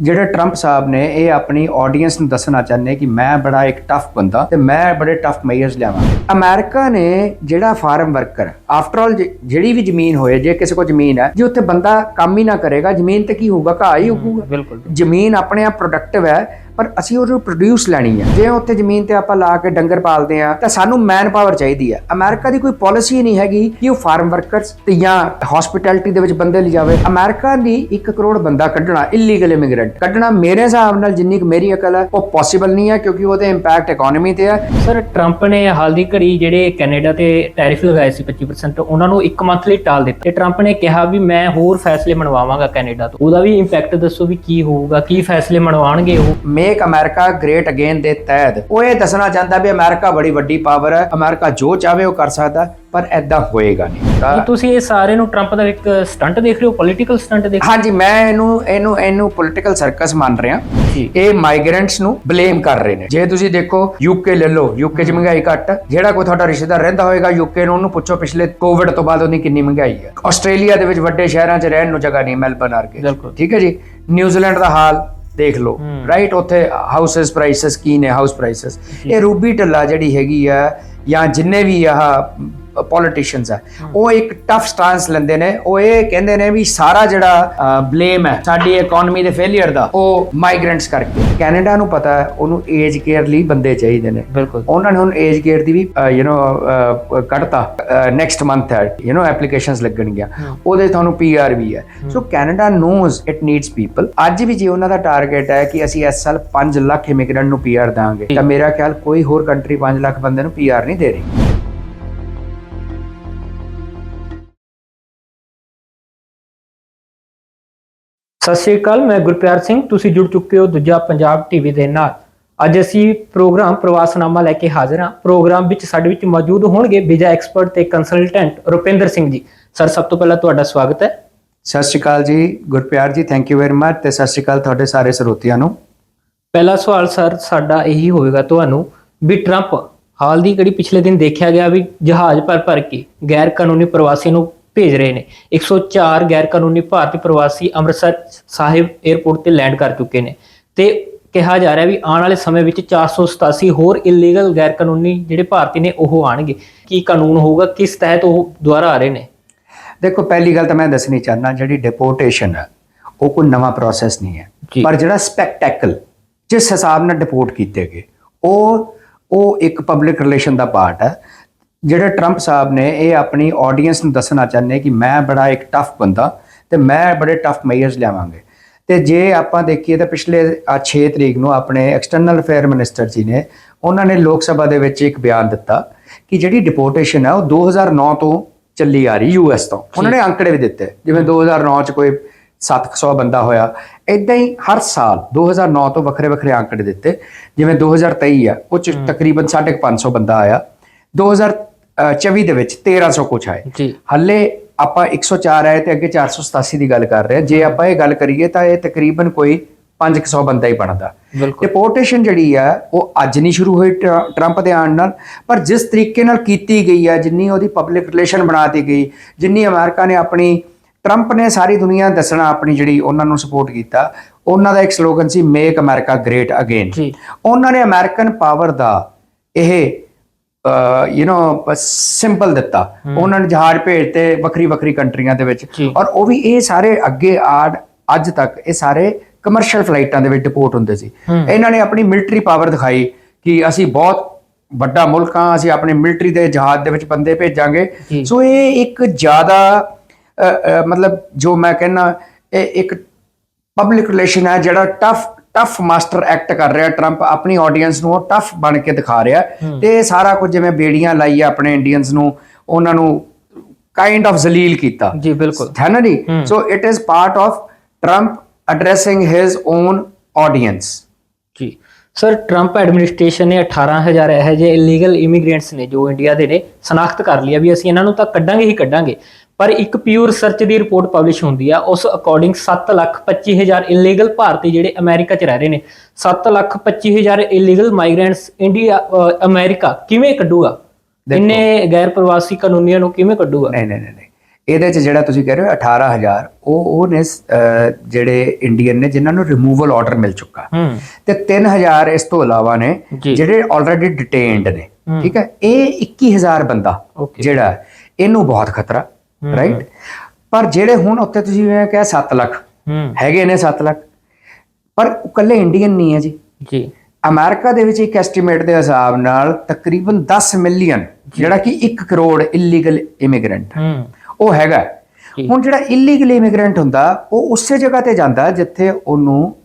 ਜਿਹੜੇ ਟਰੰਪ ਸਾਹਿਬ ਨੇ ਇਹ ਆਪਣੀ ਆਡੀਅנס ਨੂੰ ਦੱਸਣਾ ਚਾਹੁੰਦੇ ਕਿ ਮੈਂ ਬੜਾ ਇੱਕ ਟਫ ਬੰਦਾ ਤੇ ਮੈਂ ਬੜੇ ਟਫ ਮੇਜਰਸ ਲਿਆਵਾਂ ਅਮਰੀਕਾ ਨੇ ਜਿਹੜਾ ਫਾਰਮ ਵਰਕਰ ਆਫਟਰ ਆਲ ਜਿਹੜੀ ਵੀ ਜ਼ਮੀਨ ਹੋਏ ਜੇ ਕਿਸੇ ਕੋਲ ਜ਼ਮੀਨ ਹੈ ਜੇ ਉੱਥੇ ਬੰਦਾ ਕੰਮ ਹੀ ਨਾ ਕਰੇਗਾ ਜ਼ਮੀਨ ਤੇ ਕੀ ਹੋਊਗਾ ਘਾਹ ਹੀ ਉੱਗੂਗਾ। ਬਿਲਕੁਲ। ਜ਼ਮੀਨ ਆਪਣੇ ਆਪ ਪ੍ਰੋਡਕਟਿਵ ਹੈ ਪਰ ਅਸੀਂ ਉਹਨੂੰ ਪ੍ਰੋਡਿਊਸ ਲੈਣੀ ਹੈ ਜੇ ਉੱਥੇ ਜ਼ਮੀਨ ਤੇ ਆਪਾਂ ਲਾ ਕੇ ਡੰਗਰ ਪਾਲਦੇ ਆ ਤਾਂ ਸਾਨੂੰ ਮੈਨ ਪਾਵਰ ਚਾਹੀਦੀ ਹੈ ਅਮਰੀਕਾ ਦੀ ਕੋਈ ਪਾਲਿਸੀ ਨਹੀਂ ਹੈਗੀ ਕਿ ਉਹ ਫਾਰਮ ਵਰਕਰਸ ਤੇ ਜਾਂ ਹਸਪਿਟੈਲਿਟੀ ਦੇ ਵਿੱਚ ਬੰਦੇ ਲਿਜਾਵੇ ਅਮਰੀਕਾ ਦੀ 1 ਕਰੋੜ ਬੰਦਾ ਕੱਢਣਾ ਇਲੀਗਲ ਇਮੀਗ੍ਰੈਂਟ ਕੱਢਣਾ ਮੇਰੇ ਹਿਸਾਬ ਨਾਲ ਜਿੰਨੀ ਕੁ ਮੇਰੀ ਅਕਲ ਹੈ ਉਹ ਪੋਸੀਬਲ ਨਹੀਂ ਹੈ ਕਿਉਂਕਿ ਉਹਦੇ ਇੰਪੈਕਟ ਇਕਨੋਮੀ ਤੇ ਹੈ ਸਰ ਟਰੰਪ ਨੇ ਹਾਲ ਦੀ ਘੜੀ ਜਿਹੜੇ ਕੈਨੇਡਾ ਤੇ ਟੈਰਿਫ ਲਗਾਏ ਸੀ 25% ਉਹਨਾਂ ਨੂੰ ਇੱਕ ਮੰਥ ਲਈ ਟਾਲ ਦਿੱਤਾ। ਤੇ ਟਰੰਪ ਨੇ ਕਿਹਾ ਵੀ ਮੈਂ ਹੋਰ ਫੈਸਲੇ ਮਨਵਾਵਾਂਗਾ ਕੈਨੇਡਾ ਤੋਂ। ਉਹਦਾ ਵੀ ਇੰਪੈਕਟ ਦੱਸੋ ਵੀ ਕੀ ਹੋਊਗਾ ਕੀ ਫੈਸਲੇ ਮਨਵਾਣਗੇ ਉਹ? ਮੇਕ ਅਮਰੀਕਾ ਗ੍ਰੇਟ ਅਗੇਨ ਦੇ ਤਹਿਤ। ਉਹ ਇਹ ਦੱਸਣਾ ਚਾਹੁੰਦਾ ਵੀ ਅਮਰੀਕਾ ਬੜੀ ਵੱਡੀ ਪਾਵਰ ਹੈ ਅਮਰੀਕਾ ਜੋ ਚਾਹੇ ਉਹ ਕਰ ਸਕਦਾ ਪਰ ਐਦਾਂ ਹੋਏਗਾ ਨਹੀਂ। ਤਾਂ ਕੀ ਤੁਸੀਂ ਇਹ ਸਾਰੇ ਨੂੰ ਟਰੰਪ ਦਾ ਇੱਕ ਸਟੰਟ ਦੇਖ ਰਹੇ ਹੋ ਪੋਲੀਟੀਕਲ ਸਟੰਟ ਦੇਖ ਹਾਂਜੀ ਮੈਂ ਇਹਨੂੰ ਇਹਨੂੰ ਇਹਨੂੰ ਪੋਲਿਟੀਕਲ ਸਰਕਸ ਮੰਨ ਰਿਹਾ। ਇਹ ਮਾਈਗ੍ਰੈਂਟਸ ਨੂੰ ਬਲੇਮ ਕਰ ਰਹੇ ਨੇ। ਜੇ ਤੁਸੀਂ ਦੇਖੋ ਯੂਕੇ ਲੈ ਲਓ ਯੂਕੇ 'ਚ ਮਹਿੰਗਾਈ ਘੱਟ। ਜਿਹੜਾ ਕੋਈ ਤੁਹਾਡਾ ਰਿਸ਼ਤੇਦਾਰ ਰਹਿੰਦਾ ਹੋਏਗਾ ਯੂਕੇ ਨੂੰ ਉਹਨੂੰ ਪੁੱਛੋ ਪਿਛਲੇ ਕੋਵਿਡ ਤੋਂ ਬਾਅਦ ਉਹਦੀ ਕਿੰਨੀ ਮਹਿੰਗਾਈ ਹੈ। ਆਸਟ੍ਰੇਲੀਆ ਦੇ ਵਿੱਚ ਵੱਡੇ ਸ਼ਹਿਰਾਂ 'ਚ ਰਹਿਣ ਨੂੰ ਜਗ੍ਹਾ ਨਹੀਂ ਮੈਲਬਨ ਵਰਗੇ। ਬਿਲਕੁਲ। ਠੀਕ ਹੈ ਜੀ? ਨਿਊਜ਼ੀਲੈਂਡ ਦਾ ਹਾਲ ਦੇਖ ਲਓ। ਰਾਈਟ ਉੱਥੇ ਹਾਊਸਸ ਪ੍ਰਾਈਸਸ ਕੀ ਨੇ? ਹਾਊਸ ਪ੍ਰਾਈਸਸ ਇਹ ਰੂਬੀ ਢੱਲਾ ਜਿਹੜੀ ਹੈਗੀ ਆ ਜਾਂ ਜਿੰਨੇ ਵੀ ਆਹ ਪੋਲੀਟੀਸ਼ੀਅਨਸ ਆ ਉਹ ਇੱਕ ਟਫ ਸਟੈਂਸ ਲੈਂਦੇ ਨੇ ਉਹ ਇਹ ਕਹਿੰਦੇ ਨੇ ਵੀ ਸਾਰਾ ਜਿਹੜਾ ਬਲੇਮ ਹੈ ਸਾਡੀ ਇਕਨੋਮੀ ਦੇ ਫੇਲਿਅਰ ਦਾ ਉਹ ਮਾਈਗ੍ਰੈਂਟਸ ਕਰਕੇ ਕੈਨੇਡਾ ਨੂੰ ਪਤਾ ਹੈ ਉਹਨੂੰ ਏਜ ਕੇਅਰ ਲਈ ਬੰਦੇ ਚਾਹੀਦੇ ਨੇ ਬਿਲਕੁਲ ਉਹਨਾਂ ਨੇ ਹੁਣ ਏਜ ਕੇਅਰ ਦੀ ਵੀ ਯੂ نو ਕੱਢਤਾ ਨੈਕਸਟ ਮੰਥ ਹੈ ਯੂ نو ਐਪਲੀਕੇਸ਼ਨਸ ਲੱਗਣਗੀਆਂ ਉਹਦੇ 'ਚ ਤੁਹਾਨੂੰ ਪੀਆਰ ਵੀ ਹੈ so Canada knows it needs people ਅੱਜ ਵੀ ਜੇ ਉਹਨਾਂ ਦਾ ਟਾਰਗੇਟ ਹੈ ਕਿ ਅਸੀਂ ਇਸ ਸਾਲ 5 ਲੱਖ ਇਮੀਗ੍ਰੈਂਟ ਨੂੰ ਪੀਆਰ ਦਾਂਗੇ ਤਾਂ ਮੇਰਾ ਖਿਆਲ ਕੋਈ ਹੋਰ ਕੰਟਰੀ 5 ਲੱਖ ਬੰਦੇ ਨੂੰ ਪੀਆਰ ਨਹੀਂ ਦੇ ਰਹੀ ਸਤਿ ਸ਼੍ਰੀ ਅਕਾਲ ਮੈਂ ਗੁਰਪਿਆਰ ਸਿੰਘ ਤੁਸੀਂ ਜੁੜ ਚੁੱਕੇ ਹੋ ਦੂਜਾ ਪੰਜਾਬ ਟੀਵੀ ਦੇ ਨਾਲ। ਅੱਜ ਅਸੀਂ ਪ੍ਰੋਗਰਾਮ ਪ੍ਰਵਾਸਨਾਮਾ ਲੈ ਕੇ ਹਾਜ਼ਰ ਹਾਂ। ਪ੍ਰੋਗਰਾਮ ਵਿੱਚ ਸਾਡੇ ਵਿੱਚ ਮੌਜੂਦ ਹੋਣਗੇ ਵੀਜ਼ਾ ਐਕਸਪਰਟ ਤੇ ਕੰਸਲਟੈਂਟ ਰੁਪਿੰਦਰ ਸਿੰਘ ਜੀ। ਸਰ ਸਭ ਤੋਂ ਪਹਿਲਾਂ ਤੁਹਾਡਾ ਸਵਾਗਤ ਹੈ। ਸਤਿ ਸ਼੍ਰੀ ਅਕਾਲ ਜੀ ਗੁਰਪਿਆਰ ਜੀ ਥੈਂਕ ਯੂ ਵੈਰੀ ਮਚ ਤੇ ਸਤਿ ਸ਼੍ਰੀ ਅਕਾਲ ਤੁਹਾਡੇ ਸਾਰੇ ਸਰੋਤਿਆਂ ਨੂੰ। ਪਹਿਲਾ ਸਵਾਲ ਸਰ ਸਾਡਾ ਇਹੀ ਹੋਵੇਗਾ ਤੁਹਾਨੂੰ ਵੀ ਟਰੰਪ ਹਾਲ ਦੀ ਘੜੀ ਪਿਛਲੇ ਦਿਨ ਦੇਖਿਆ ਗਿਆ ਵੀ ਜਹਾਜ਼ ਭਰ ਭਰ ਕੇ ਗੈਰ ਕਾਨੂੰਨੀ ਪ੍ਰਵਾਸੀ ਨੂੰ ਭੇਜ ਰਹੇ ਨੇ। 104 ਗੈਰ ਕਾਨੂੰਨੀ ਭਾਰਤੀ ਪ੍ਰਵਾਸੀ ਅੰਮ੍ਰਿਤਸਰ ਸਾਹਿਬ 에ਅਰਪੋਰਟ ਤੇ ਲੈਂਡ ਕਰ ਚੁੱਕੇ ਨੇ। ਤੇ ਕਿਹਾ ਜਾ ਰਿਹਾ ਵੀ ਆਉਣ ਵਾਲੇ ਸਮੇਂ ਵਿੱਚ 487 ਹੋਰ ਇਲੀਗਲ ਗੈਰ ਕਾਨੂੰਨੀ ਜਿਹੜੇ ਭਾਰਤੀ ਨੇ ਉਹ ਆਣਗੇ ਕੀ ਕਾਨੂੰਨ ਹੋਊਗਾ? ਕਿਸ ਤਹਿਤ ਉਹ ਦੁਆਰਾ ਆ ਰਹੇ ਨੇ? ਦੇਖੋ ਪਹਿਲੀ ਗੱਲ ਤਾਂ ਮੈਂ ਦੱਸਣੀ ਚਾਹਨਾ ਜਿਹੜੀ ਡਿਪੋਰਟੇਸ਼ਨ ਹੈ ਉਹ ਕੋਈ ਨਵਾਂ ਪ੍ਰੋਸੈਸ ਨਹੀਂ ਹੈ। ਪਰ ਜਿਹੜਾ ਸਪੈਕਟੈਕਲ ਜਿਸ ਹਿਸਾਬ ਨਾਲ ਡਿਪੋਰਟ ਕੀਤੇ ਗਏ ਉਹ ਉਹ ਇੱਕ ਪਬਲਿਕ ਰਿਲੇਸ਼ਨ ਦਾ ਪਾਰਟ ਹੈ ਜਿਹੜੇ ਟਰੰਪ ਸਾਹਿਬ ਨੇ ਇਹ ਆਪਣੀ ਆਡੀਅנס ਨੂੰ ਦੱਸਣਾ ਚਾਹੁੰਦੇ ਕਿ ਮੈਂ ਬੜਾ ਇੱਕ ਟਫ ਬੰਦਾ ਤੇ ਮੈਂ ਬੜੇ ਟਫ ਮੇਜਰਸ ਲਿਆਵਾਂਗੇ। ਤੇ ਜੇ ਆਪਾਂ ਦੇਖੀਏ ਤਾਂ ਪਿਛਲੇ 6 ਤਰੀਕ ਨੂੰ ਆਪਣੇ ਐਕਸਟਰਨਲ ਅਫੇਅਰ ਮਿਨਿਸਟਰ ਜੀ ਨੇ ਉਹਨਾਂ ਨੇ ਲੋਕ ਸਭਾ ਦੇ ਵਿੱਚ ਇੱਕ ਬਿਆਨ ਦਿੱਤਾ ਕਿ ਜਿਹੜੀ ਡਿਪੋਰਟੇਸ਼ਨ ਹੈ ਉਹ 2009 ਤੋਂ ਚੱਲੀ ਆ ਰਹੀ ਯੂਐਸ ਤੋਂ। ਉਹਨਾਂ ਨੇ ਅੰਕੜੇ ਵੀ ਦਿੱਤੇ। ਜਿਵੇਂ 2009 ਚ ਕੋਈ 700 ਬੰਦਾ ਹੋਇਆ ਇਦਾਂ ਹੀ ਹਰ ਸਾਲ 2009 ਤੋਂ ਵੱਖਰੇ ਵੱਖਰੇ ਅੰਕੜੇ ਦਿੱਤੇ। ਜਿਵੇਂ 2023 ਆ ਉਹ ਚ ਤਕਰੀਬਨ 550 ਬੰਦਾ ਆਇਆ। 2024 ਦੇ ਵਿੱਚ 1300 ਕੁਛ ਆਏ। ਜੀ। ਹੱਲੇ ਆਪਾਂ 104 ਆਏ ਤੇ ਅੱਗੇ 487 ਦੀ ਗੱਲ ਕਰ ਰਹੇ ਹਾਂ। ਜੇ ਆਪਾਂ ਇਹ ਗੱਲ ਕਰੀਏ ਤਾਂ ਇਹ ਤਕਰੀਬਨ ਕੋਈ 500 ਬੰਦਾ ਹੀ ਬਣਦਾ। ਡਿਪੋਰਟੇਸ਼ਨ ਜਿਹੜੀ ਆ ਉਹ ਅੱਜ ਨਹੀਂ ਸ਼ੁਰੂ ਹੋਈ ਟਰ- ਟਰੰਪ ਦੇ ਆਉਣ ਨਾਲ। ਪਰ ਜਿਸ ਤਰੀਕੇ ਨਾਲ ਕੀਤੀ ਗਈ ਆ ਜਿੰਨੀ ਉਹਦੀ ਪਬਲਿਕ ਰਿਲੇਸ਼ਨ ਬਣਾਤੀ ਗਈ ਜਿੰਨੀ ਅਮਰੀਕਾ ਨੇ ਆਪਣੀ ਟਰੰਪ ਨੇ ਸਾਰੀ ਦੁਨੀਆ ਦੱਸਣਾ ਆਪਣੀ ਜਿਹੜੀ ਉਹਨਾਂ ਨੂੰ ਸਪੋਰਟ ਕੀਤਾ ਉਹਨਾਂ ਦਾ ਇੱਕ ਸਲੋਗਨ ਸੀ ਮੇਕ ਅਮਰੀਕਾ ਗ੍ਰੇਟ ਅਗੇਨ ਉਹਨਾਂ ਨੇ ਅਮਰੀਕਨ ਪਾਵਰ ਦਾ ਇਹ ਯੂ نو ਸਿੰਬਲ ਦਿੱਤਾ ਉਹਨਾਂ ਨੇ ਜਹਾਜ਼ ਭੇਜਤੇ ਵੱਖਰੀ ਵੱਖਰੀ ਕੰਟਰੀਆਂ ਦੇ ਵਿੱਚ। ਔਰ ਉਹ ਵੀ ਇਹ ਸਾਰੇ ਅੱਗੇ ਆੜ ਅੱਜ ਤੱਕ ਇਹ ਸਾਰੇ ਕਮਰਸ਼ੀਅਲ ਫਲਾਈਟਾਂ ਦੇ ਵਿੱਚ ਡਿਪੋਰਟ ਹੁੰਦੇ ਸੀ। ਇਹਨਾਂ ਨੇ ਆਪਣੀ ਮਿਲਟਰੀ ਪਾਵਰ ਦਿਖਾਈ ਕਿ ਅਸੀਂ ਬਹੁਤ ਵੱਡਾ ਮੁਲਕ ਹਾਂ ਅਸੀਂ ਆਪਣੀ ਮਿਲਟਰੀ ਦੇ ਜਹਾਜ਼ ਦੇ ਵਿੱਚ ਬੰਦੇ ਭੇਜਾਂਗੇ। ਸੋ ਇਹ ਇੱਕ ਜ਼ਿਆਦਾ ਮਤਲਬ ਜੋ ਮੈਂ ਕਹਿੰਨਾ ਇਹ ਇੱਕ ਪਬਲਿਕ ਰਿਲੇਸ਼ਨ ਹੈ ਜਿਹੜਾ ਟਫ ਟਫ ਮਾਸਟਰ ਐਕਟ ਕਰ ਰਿਹਾ 트럼ਪ ਆਪਣੀ ਆਡੀਅנס ਨੂੰ ਟਫ ਬਣ ਕੇ ਦਿਖਾ ਰਿਹਾ। ਤੇ ਸਾਰਾ ਕੁਝ ਜਿਵੇਂ ਬੇੜੀਆਂ ਲਾਈ ਆਪਣੇ ਇੰਡੀਅਨਸ ਨੂੰ ਉਹਨਾਂ ਨੂੰ ਕਾਈਂਡ ਆਫ ਜ਼ਲੀਲ ਕੀਤਾ। ਜੀ ਬਿਲਕੁਲ। ਹੈ ਨਾ ਨਹੀਂ so it is part of 트럼ਪ addressing his own audience ਜੀ। ਸਰ 트럼ਪ ਐਡਮਿਨਿਸਟ੍ਰੇਸ਼ਨ ਨੇ 18000 ਇਹ ਜੇ ਇਲੀਗਲ ਇਮੀਗ੍ਰੈਂਟਸ ਨੇ ਜੋ ਇੰਡੀਆ ਦੇ ਨੇ ਸਨਾਖਤ ਕਰ ਲਿਆ ਵੀ ਅਸੀਂ ਇਹਨਾਂ ਨੂੰ ਤਾਂ ਕੱਢਾਂਗੇ ਹੀ ਕੱਢਾਂਗੇ। ਪਰ ਇੱਕ ਪਿਊਰ ਰਿਸਰਚ ਦੀ ਰਿਪੋਰਟ ਪਬਲਿਸ਼ ਹੁੰਦੀ ਆ ਉਸ ਅਕੋਰਡਿੰਗ 725000 ਇਲੀਗਲ ਭਾਰਤੀ ਜਿਹੜੇ ਅਮਰੀਕਾ 'ਚ ਰਹਿ ਰਹੇ ਨੇ 725000 ਇਲੀਗਲ ਮਾਈਗ੍ਰੈਂਟਸ ਇੰਡੀਆ ਅਮਰੀਕਾ ਕਿਵੇਂ ਕੱਢੂਗਾ? ਇੰਨੇ ਗੈਰ ਪ੍ਰਵਾਸੀ ਕਾਨੂੰਨੀਆਂ ਨੂੰ ਕਿਵੇਂ ਕੱਢੂਗਾ? ਨਹੀਂ ਨਹੀਂ ਨਹੀਂ ਇਹਦੇ ਚ ਜਿਹੜਾ ਤੁਸੀਂ ਕਹਿ ਰਹੇ ਹੋ 18000 ਉਹ ਉਹ ਨੇ ਜਿਹੜੇ ਇੰਡੀਅਨ ਨੇ ਜਿਨ੍ਹਾਂ ਨੂੰ ਰਿਮੂਵਲ ਆਰਡਰ ਮਿਲ ਚੁੱਕਾ। ਤੇ 3000 ਇਸ ਤੋਂ ਇਲਾਵਾ ਨੇ। ਜਿਹੜੇ ਆਲਰੇਡੀ ਡਿਟੇਨਡ ਨੇ ਠੀਕ ਹੈ? ਇਹ 21000 ਬੰਦਾ. ਜਿਹੜਾ ਇਹਨੂੰ ਬਹੁਤ ਖਤਰਾ। ਰਾਈਟ ਪਰ ਜਿਹੜੇ ਹੁਣ ਉੱਥੇ ਤੁਸੀਂ ਇਹ ਕਿਹਾ 7 ਲੱਖ ਹੈਗੇ ਨੇ 7 ਲੱਖ। ਪਰ ਇਕੱਲੇ ਇੰਡੀਅਨ ਨਹੀਂ ਹੈ ਜੀ। ਜੀ। ਅਮਰੀਕਾ ਦੇ ਵਿੱਚ ਇੱਕ ਐਸਟੀਮੇਟ ਦੇ ਹਿਸਾਬ ਨਾਲ ਤਕਰੀਬਨ 10 ਮਿਲੀਅਨ ਜਿਹੜਾ ਕਿ 1 ਕਰੋੜ ਇਲੀਗਲ ਇਮੀਗ੍ਰੈਂਟ ਉਹ ਹੈਗਾ। ਹੁਣ ਜਿਹੜਾ ਇਲੀਗਲ ਇਮੀਗ੍ਰੈਂਟ ਹੁੰਦਾ ਉਹ ਉਸੇ ਜਗ੍ਹਾ ਤੇ ਜਾਂਦਾ ਜਿੱਥੇ ਉਹਨੂੰ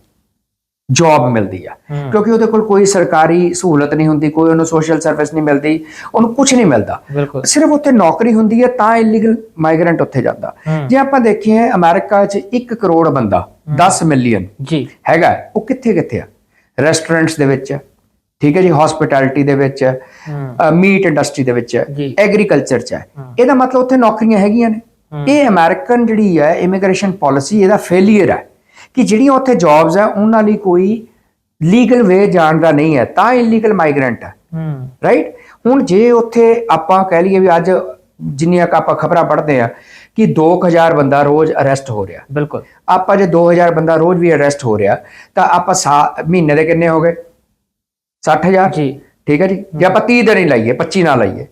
ਜੌਬ ਮਿਲਦੀ ਆ। ਕਿਉਂਕਿ ਉਹਦੇ ਕੋਲ ਕੋਈ ਸਰਕਾਰੀ ਸਹੂਲਤ ਨਹੀਂ ਹੁੰਦੀ ਕੋਈ ਉਹਨੂੰ ਸੋਸ਼ਲ ਸਰਵਿਸ ਨਹੀਂ ਮਿਲਦੀ ਉਹਨੂੰ ਕੁਝ ਨਹੀਂ ਮਿਲਦਾ। ਸਿਰਫ ਉੱਥੇ ਨੌਕਰੀ ਹੁੰਦੀ ਹੈ ਤਾਂ ਇਲੀਗਲ ਮਾਈਗ੍ਰੈਂਟ ਉੱਥੇ ਜਾਂਦਾ। ਜੇ ਆਪਾਂ ਦੇਖੀਏ ਅਮਰੀਕਾ 'ਚ 1 ਕਰੋੜ ਬੰਦਾ 10 ਮਿਲੀਅਨ ਜੀ। ਹੈਗਾ ਉਹ ਕਿੱਥੇ ਕਿੱਥੇ ਆ? ਰੈਸਟੋਰੈਂਟਸ ਦੇ ਵਿੱਚ ਠੀਕ ਹੈ ਜੀ ਹਸਪਿਟੈਲਿਟੀ ਦੇ ਵਿੱਚ ਮੀਟ ਇੰਡਸਟਰੀ ਦੇ ਵਿੱਚ। ਐਗਰੀਕਲਚਰ 'ਚ ਹੈ। ਇਹਦਾ ਮਤਲਬ ਉੱਥੇ ਨੌਕਰੀਆਂ ਹੈਗੀਆਂ ਨੇ। ਇਹ ਅਮਰੀਕਨ ਜਿਹੜੀ ਹੈ ਇਮੀਗ੍ਰੇਸ਼ਨ ਪਾਲਿਸੀ ਇਹਦਾ ਫੇਲਿਅਰ ਹੈ ਕਿ ਜਿਹੜੀਆਂ ਉੱਥੇ ਜੌਬਸ ਹੈ ਉਹਨਾਂ ਲਈ ਕੋਈ ਲੀਗਲ ਵੇ ਜਾਣ ਦਾ ਨਹੀਂ ਹੈ ਤਾਂ ਇਲੀਗਲ ਮਾਈਗ੍ਰੈਂਟ ਹੈ ਹੂੰ। ਰਾਈਟ ਹੁਣ ਜੇ ਉੱਥੇ ਆਪਾਂ ਕਹਿ ਲਈਏ ਵੀ ਅੱਜ ਜਿੰਨੀਆਂ ਆਪਾਂ ਖਬਰਾਂ ਪੜ੍ਹਦੇ ਆ ਕਿ 2000 ਬੰਦਾ ਰੋਜ਼ ਅਰੈਸਟ ਹੋ ਰਿਹਾ। ਬਿਲਕੁਲ। ਆਪਾਂ ਜੇ 2000 ਬੰਦਾ ਰੋਜ਼ ਵੀ ਅਰੈਸਟ ਹੋ ਰਿਹਾ ਤਾਂ ਆਪਾਂ ਸਾ- ਮਹੀਨੇ ਦੇ ਕਿੰਨੇ ਹੋ ਗਏ? 60000 ਜੀ। ਠੀਕ ਹੈ ਜੀ? ਜੇ ਆਪਾਂ 30 ਦਿਨ ਹੀ ਲਾਈਏ 25 ਨਾ ਲਾਈਏ।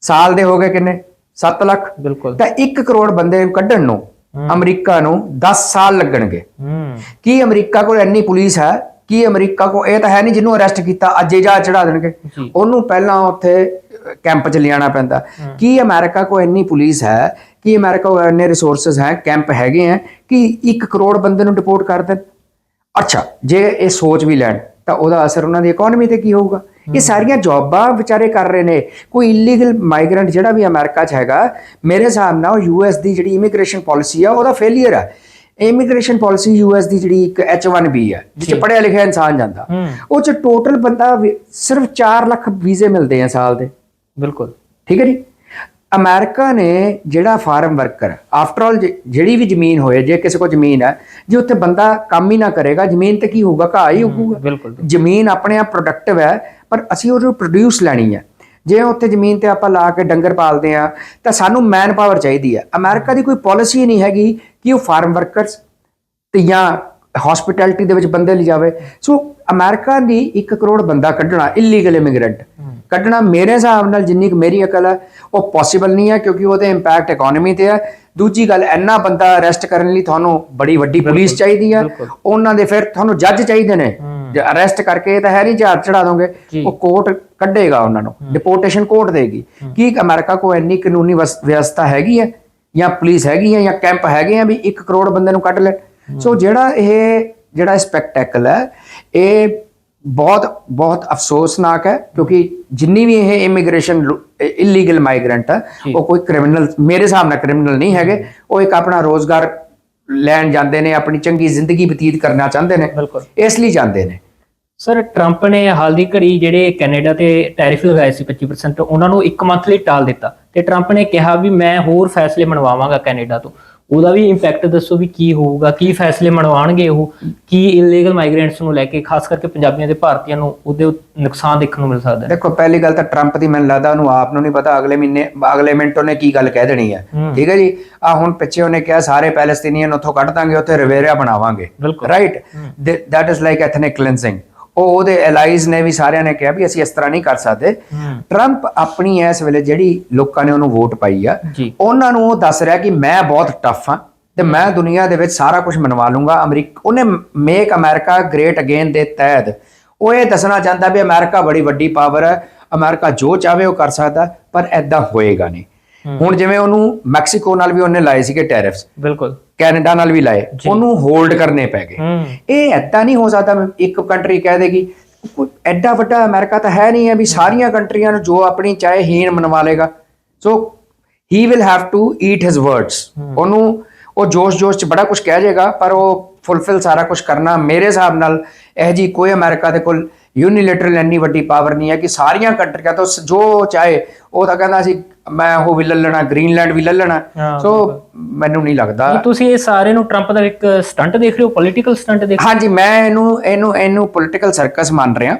ਸਾਲ ਦੇ ਹੋ ਗਏ ਕਿੰਨੇ? 7 ਲੱਖ? ਬਿਲਕੁਲ। ਤਾਂ 1 ਕਰੋੜ ਬੰਦੇ ਕੱਢਣ ਨੂੰ ਅਮਰੀਕਾ ਨੂੰ 10 ਸਾਲ ਲੱਗਣਗੇ। ਕੀ ਅਮਰੀਕਾ ਕੋਲ ਇੰਨੀ ਪੁਲਿਸ ਹੈ? ਕੀ ਅਮਰੀਕਾ ਕੋ ਇਹ ਤਾਂ ਹੈ ਨਹੀਂ ਜਿਹਨੂੰ ਅਰੈਸਟ ਕੀਤਾ ਅੱਜ ਜਾ ਚੜਾ ਦੇਣਗੇ। ਉਹਨੂੰ ਪਹਿਲਾਂ ਉੱਥੇ ਕੈਂਪ 'ਚ ਲਿਆਣਾ ਪੈਂਦਾ। ਕੀ ਅਮਰੀਕਾ ਕੋ ਇੰਨੀ ਪੁਲਿਸ ਹੈ? ਕੀ ਅਮਰੀਕਾ ਕੋ ਇੰਨੇ ਰਿਸੋਰਸਸ ਹੈ ਕੈਂਪ ਹੈਗੇ ਹੈ ਕਿ 1 ਕਰੋੜ ਬੰਦੇ ਨੂੰ ਡਿਪੋਰਟ ਕਰ ਦੇਣ? ਅੱਛਾ ਜੇ ਇਹ ਸੋਚ ਵੀ ਲੈਣ ਤਾਂ ਉਹਦਾ ਅਸਰ ਉਹਨਾਂ ਦੀ ਇਕਨੋਮੀ ਤੇ ਕੀ ਹੋਊਗਾ? ਇਹ ਸਾਰੀਆਂ ਜੌਬਾਂ ਵਿਚਾਰੇ ਕਰ ਰਹੇ ਨੇ। ਕੋਈ ਇਲੀਗਲ ਮਾਈਗ੍ਰੈਂਟ ਜਿਹੜਾ ਵੀ ਅਮਰੀਕਾ 'ਚ ਹੈਗਾ ਮੇਰੇ ਹਿਸਾਬ ਨਾਲ ਯੂਐਸ ਦੀ ਜਿਹੜੀ ਇਮੀਗ੍ਰੇਸ਼ਨ ਪਾਲਿਸੀ ਆ ਉਹਦਾ ਫੇਲਿਅਰ ਹੈ ਇਮੀਗ੍ਰੇਸ਼ਨ ਪਾਲਿਸੀ ਯੂਐਸ ਦੀ ਜਿਹੜੀ ਇੱਕ H1B ਹੈ ਜਿਸ 'ਚ ਪੜਿਆ ਲਿਖਿਆ ਇਨਸਾਨ ਜਾਂਦਾ। ਉਹ 'ਚ ਟੋਟਲ ਬੰਦਾ ਸਿਰਫ 4 ਲੱਖ ਵੀਜ਼ੇ ਮਿਲਦੇ ਆ ਸਾਲ ਦੇ। ਬਿਲਕੁਲ। ਠੀਕ ਹੈ ਜੀ? ਅਮਰੀਕਾ ਨੇ ਜਿਹੜਾ ਫਾਰਮ ਵਰਕਰ ਆਫਟਰ ਆਲ ਜਿਹੜੀ ਵੀ ਜ਼ਮੀਨ ਹੋਏ ਜੇ ਕਿਸੇ ਕੋਲ ਜ਼ਮੀਨ ਹੈ ਜੇ ਉੱਥੇ ਬੰਦਾ ਕੰਮ ਹੀ ਨਾ ਕਰੇਗਾ ਜ਼ਮੀਨ ਤੇ ਕੀ ਹੋਊਗਾ? ਘਾਹ ਹੀ ਉੱਗੂਗਾ। ਬਿਲਕੁਲ ਜ਼ਮੀਨ ਆਪਣੇ ਆਪ ਪ੍ਰੋਡਕਟਿਵ ਹੈ ਪਰ ਅਸੀਂ ਉਹਨੂੰ ਪ੍ਰੋਡਿਊਸ ਲੈਣੀ ਹੈ। ਜੇ ਉੱਥੇ ਜ਼ਮੀਨ ਤੇ ਆਪਾਂ ਲਾ ਕੇ ਡੰਗਰ ਪਾਲਦੇ ਆ ਤਾਂ ਸਾਨੂੰ ਮੈਨ ਪਾਵਰ ਚਾਹੀਦੀ ਹੈ। ਅਮਰੀਕਾ ਦੀ ਕੋਈ ਪਾਲਿਸੀ ਨਹੀਂ ਹੈਗੀ ਕਿ ਉਹ ਫਾਰਮ ਵਰਕਰਸ ਤੇ ਜਾਂ ਹਸਪਿਟੈਲਿਟੀ ਦੇ ਵਿੱਚ ਬੰਦੇ ਲਿਜਾਵੇ ਸੋ ਅਮਰੀਕਾ ਦੀ 1 ਕਰੋੜ ਬੰਦਾ ਕੱਢਣਾ ਇਲੀਗਲ ਇਮੀਗ੍ਰੈਂਟ ਕੱਢਣਾ ਮੇਰੇ ਹਿਸਾਬ ਨਾਲ ਜਿੰਨੀ ਕੁ ਮੇਰੀ ਅਕਲ ਹੈ ਉਹ ਪੋਸੀਬਲ ਨਹੀਂ ਹੈ ਕਿਉਂਕਿ ਉਹਦੇ ਇੰਪੈਕਟ ਇਕਨੋਮੀ ਤੇ ਹੈ ਦੂਜੀ ਗੱਲ ਇੰਨਾ ਬੰਦਾ ਅਰੈਸਟ ਕਰਨ ਲਈ ਤੁਹਾਨੂੰ ਬੜੀ ਵੱਡੀ ਪੁਲਿਸ ਚਾਹੀਦੀ ਹੈ ਬਿਲਕੁਲ। ਉਹਨਾਂ ਦੇ ਫਿਰ ਤੁਹਾਨੂੰ ਜੱਜ ਚਾਹੀਦੇ ਨੇ। ਜੇ ਅਰੈਸਟ ਕਰਕੇ ਤਾਂ ਹੈ ਨਹੀਂ ਜਹਾਜ਼ ਚੜਾ ਦੋਗੇ। ਉਹ ਕੋਰਟ ਕੱਢੇਗਾ ਉਹਨਾਂ ਨੂੰ ਡਿਪੋਰਟੇਸ਼ਨ ਕੋਰਟ ਦੇਗੀ। ਕੀ ਅਮਰੀਕਾ ਕੋ ਇੰਨੀ ਕਾਨੂੰਨੀ ਵਸ- ਵਿਵਸਥਾ ਹੈਗੀ ਹੈ ਜਾਂ ਪੁਲਿਸ ਹੈਗੀ ਹੈ ਜਾਂ ਕੈਂਪ ਹੈਗੇ ਆ ਵੀ 1 ਕਰੋੜ ਬੰਦੇ ਨੂੰ ਕੱਢ ਲੈ? ਸੋ ਜਿਹੜਾ ਇਹ ਜਿਹੜਾ ਸਪੈਕਟੈਕਲ ਹੈ ਇਹ ਬਹੁਤ ਬਹੁਤ ਅਫਸੋਸਨਾਕ ਹੈ ਕਿਉਂਕਿ ਜਿੰਨੀ ਵੀ ਇਹ ਇਮੀਗ੍ਰੇਸ਼ਨ ਇਲੀਗਲ ਮਾਈਗ੍ਰੈਂਟ ਹੈ। ਉਹ ਕੋਈ ਕ੍ਰਿਮੀਨਲ ਮੇਰੇ ਹਿਸਾਬ ਨਾਲ ਕ੍ਰਿਮੀਨਲ ਨਹੀਂ ਹੈਗੇ। ਉਹ ਇੱਕ ਆਪਣਾ ਰੋਜ਼ਗਾਰ ਲੈਣ ਜਾਂਦੇ ਨੇ ਆਪਣੀ ਚੰਗੀ ਜ਼ਿੰਦਗੀ ਬਤੀਤ ਕਰਨਾ ਚਾਹੁੰਦੇ ਨੇ ਇਸ ਲਈ ਜਾਂਦੇ ਨੇ। ਸਰ ਟਰੰਪ ਨੇ ਹਾਲ ਦੀ ਘੜੀ ਜਿਹੜੇ ਕੈਨੇਡਾ ਤੇ ਟੈਰਿਫ ਲਗਾਏ ਸੀ 25% ਉਹਨਾਂ ਨੂੰ ਇੱਕ ਮੰਥ ਲਈ ਟਾਲ ਦਿੱਤਾ। ਤੇ ਟਰੰਪ ਨੇ ਕਿਹਾ ਵੀ ਮੈਂ ਹੋਰ ਫੈਸਲੇ ਮਨਵਾਵਾਂਗਾ ਕੈਨੇਡਾ ਤੋਂ। ਉਹਦਾ ਵੀ ਇੰਪੈਕਟ ਦੱਸੋ ਵੀ ਕੀ ਹੋਊਗਾ ਕੀ ਫੈਸਲੇ ਮਨਵਾਣਗੇ ਉਹ ਕੀ ਇਲੀਗਲ ਮਾਈਗ੍ਰੈਂਟਸ ਨੂੰ ਲੈ ਕੇ ਖਾਸ ਕਰਕੇ ਪੰਜਾਬੀਆਂ ਤੇ ਭਾਰਤੀਆਂ ਨੂੰ ਉਹਦੇ ਨੁਕਸਾਨ ਦੇਖਣ ਨੂੰ ਮਿਲ ਸਕਦਾ ਹੈ। ਦੇਖੋ ਪਹਿਲੀ ਗੱਲ ਤਾਂ ਟਰੰਪ ਦੀ ਮੈਨੂੰ ਲੱਗਦਾ ਉਹਨੂੰ ਆਪ ਨੂੰ ਨਹੀਂ ਪਤਾ ਅਗਲੇ ਮਹੀਨੇ ਅਗਲੇ ਮਿੰਟ ਉਹਨੇ ਕੀ ਗੱਲ ਕਹਿ ਦੇਣੀ ਹੈ। ਠੀਕ ਹੈ ਜੀ? ਆ ਹੁਣ ਪਿੱਛੇ ਉਹਨੇ ਕਿਹਾ ਸਾਰੇ ਪੈਲਸਤੀਨੀਅਨ ਉੱਥੋਂ ਕੱਢ ਦਾਂਗੇ ਉੱਥੇ ਰਿਵੇਰਿਆ ਬਣਾਵਾਂਗੇ। Right that is like ethnic cleansing ਉਹ ਉਹਦੇ ਐਲਾਈਜ਼ ਨੇ ਵੀ ਸਾਰਿਆਂ ਨੇ ਕਿਹਾ ਵੀ ਅਸੀਂ ਇਸ ਤਰ੍ਹਾਂ ਨਹੀਂ ਕਰ ਸਕਦੇ। ਟਰੰਪ ਆਪਣੀ ਇਸ ਵੇਲੇ ਜਿਹੜੀ ਲੋਕਾਂ ਨੇ ਉਹਨੂੰ ਵੋਟ ਪਾਈ ਆ ਉਹਨਾਂ ਨੂੰ ਉਹ ਦੱਸ ਰਿਹਾ ਕਿ ਮੈਂ ਬਹੁਤ ਟਫ ਹਾਂ ਤੇ ਮੈਂ ਦੁਨੀਆ ਦੇ ਵਿੱਚ ਸਾਰਾ ਕੁਝ ਮਨਵਾ ਲੂੰਗਾ। ਅਮਰੀਕਾ ਉਹਨੇ ਮੇਕ ਅਮਰੀਕਾ ਗ੍ਰੇਟ ਅਗੇਨ ਦੇ ਤਹਿਤ ਉਹ ਇਹ ਦੱਸਣਾ ਚਾਹੁੰਦਾ ਵੀ ਅਮਰੀਕਾ ਬੜੀ ਵੱਡੀ ਪਾਵਰ ਹੈ ਅਮਰੀਕਾ ਜੋ ਚਾਹਵੇ ਉਹ ਕਰ ਸਕਦਾ ਪਰ ਐਦਾਂ ਹੋਏਗਾ ਨਹੀਂ। ਹੁਣ ਜਿਵੇਂ ਉਹਨੂੰ ਮੈਕਸੀਕੋ ਨਾਲ ਵੀ ਉਹਨੇ ਲਾਏ ਸੀਗੇ ਟੈਰਿਫਸ ਬਿਲਕੁਲ। ਕੈਨੇਡਾ ਨਾਲ ਵੀ ਲਾਏ ਉਹਨੂੰ ਹੋਲਡ ਕਰਨੇ ਪੈ ਗਏ। ਇਹ ਐਦਾਂ ਨਹੀਂ ਹੋ ਸਕਦਾ ਇੱਕ ਕੰਟਰੀ ਕਹਿ ਦੇਗੀ ਐਡਾ ਵੱਡਾ ਅਮਰੀਕਾ ਤਾਂ ਹੈ ਨਹੀਂ ਹੈ ਵੀ ਸਾਰੀਆਂ ਕੰਟਰੀਆਂ ਨੂੰ ਜੋ ਆਪਣੀ ਚਾਹੇ ਹੀਣ ਮਨਵਾ ਲੇਗਾ so he will have to eat his words ਉਹਨੂੰ ਉਹ ਜੋਸ਼-ਜੋਸ਼ ਚ ਬੜਾ ਕੁਝ ਕਹਿ ਜਾਏਗਾ ਪਰ ਉਹ ਫੁੱਲਫਿਲ ਸਾਰਾ ਕੁਝ ਕਰਨਾ ਮੇਰੇ ਹਿਸਾਬ ਨਾਲ ਇਹ ਜੀ ਕੋਈ ਅਮਰੀਕਾ ਦੇ ਕੋਲ ਯੂਨੀਲੈਟਰਲ ਇੰਨੀ ਵੱਡੀ ਪਾਵਰ ਨਹੀਂ ਹੈ ਕਿ ਸਾਰੀਆਂ ਕੰਟਰੀਆਂ ਤੋਂ ਜੋ ਚਾਹੇ ਉਹ ਤਾਂ ਕਹਿੰਦਾ ਸੀ ਮੈਂ ਉਹ ਵੀ ਲੈ ਲੈਣਾ ਗ੍ਰੀਨਲੈਂਡ ਵੀ ਲੈ ਲੈਣਾ ਹਾਂ, ਸੋ ਮੈਨੂੰ ਨਹੀਂ ਲੱਗਦਾ ਕੀ ਤੁਸੀਂ ਇਹ ਸਾਰੇ ਨੂੰ ਟਰੰਪ ਦਾ ਇੱਕ ਸਟੰਟ ਦੇਖ ਰਹੇ ਹੋ ਪੋਲੀਟੀਕਲ ਸਟੰਟ ਦੇਖ ਹਾਂਜੀ ਮੈਂ ਇਹਨੂੰ ਇਹਨੂੰ ਇਹਨੂੰ ਪੋਲਿਟੀਕਲ ਸਰਕਸ ਮੰਨ ਰਿਹਾ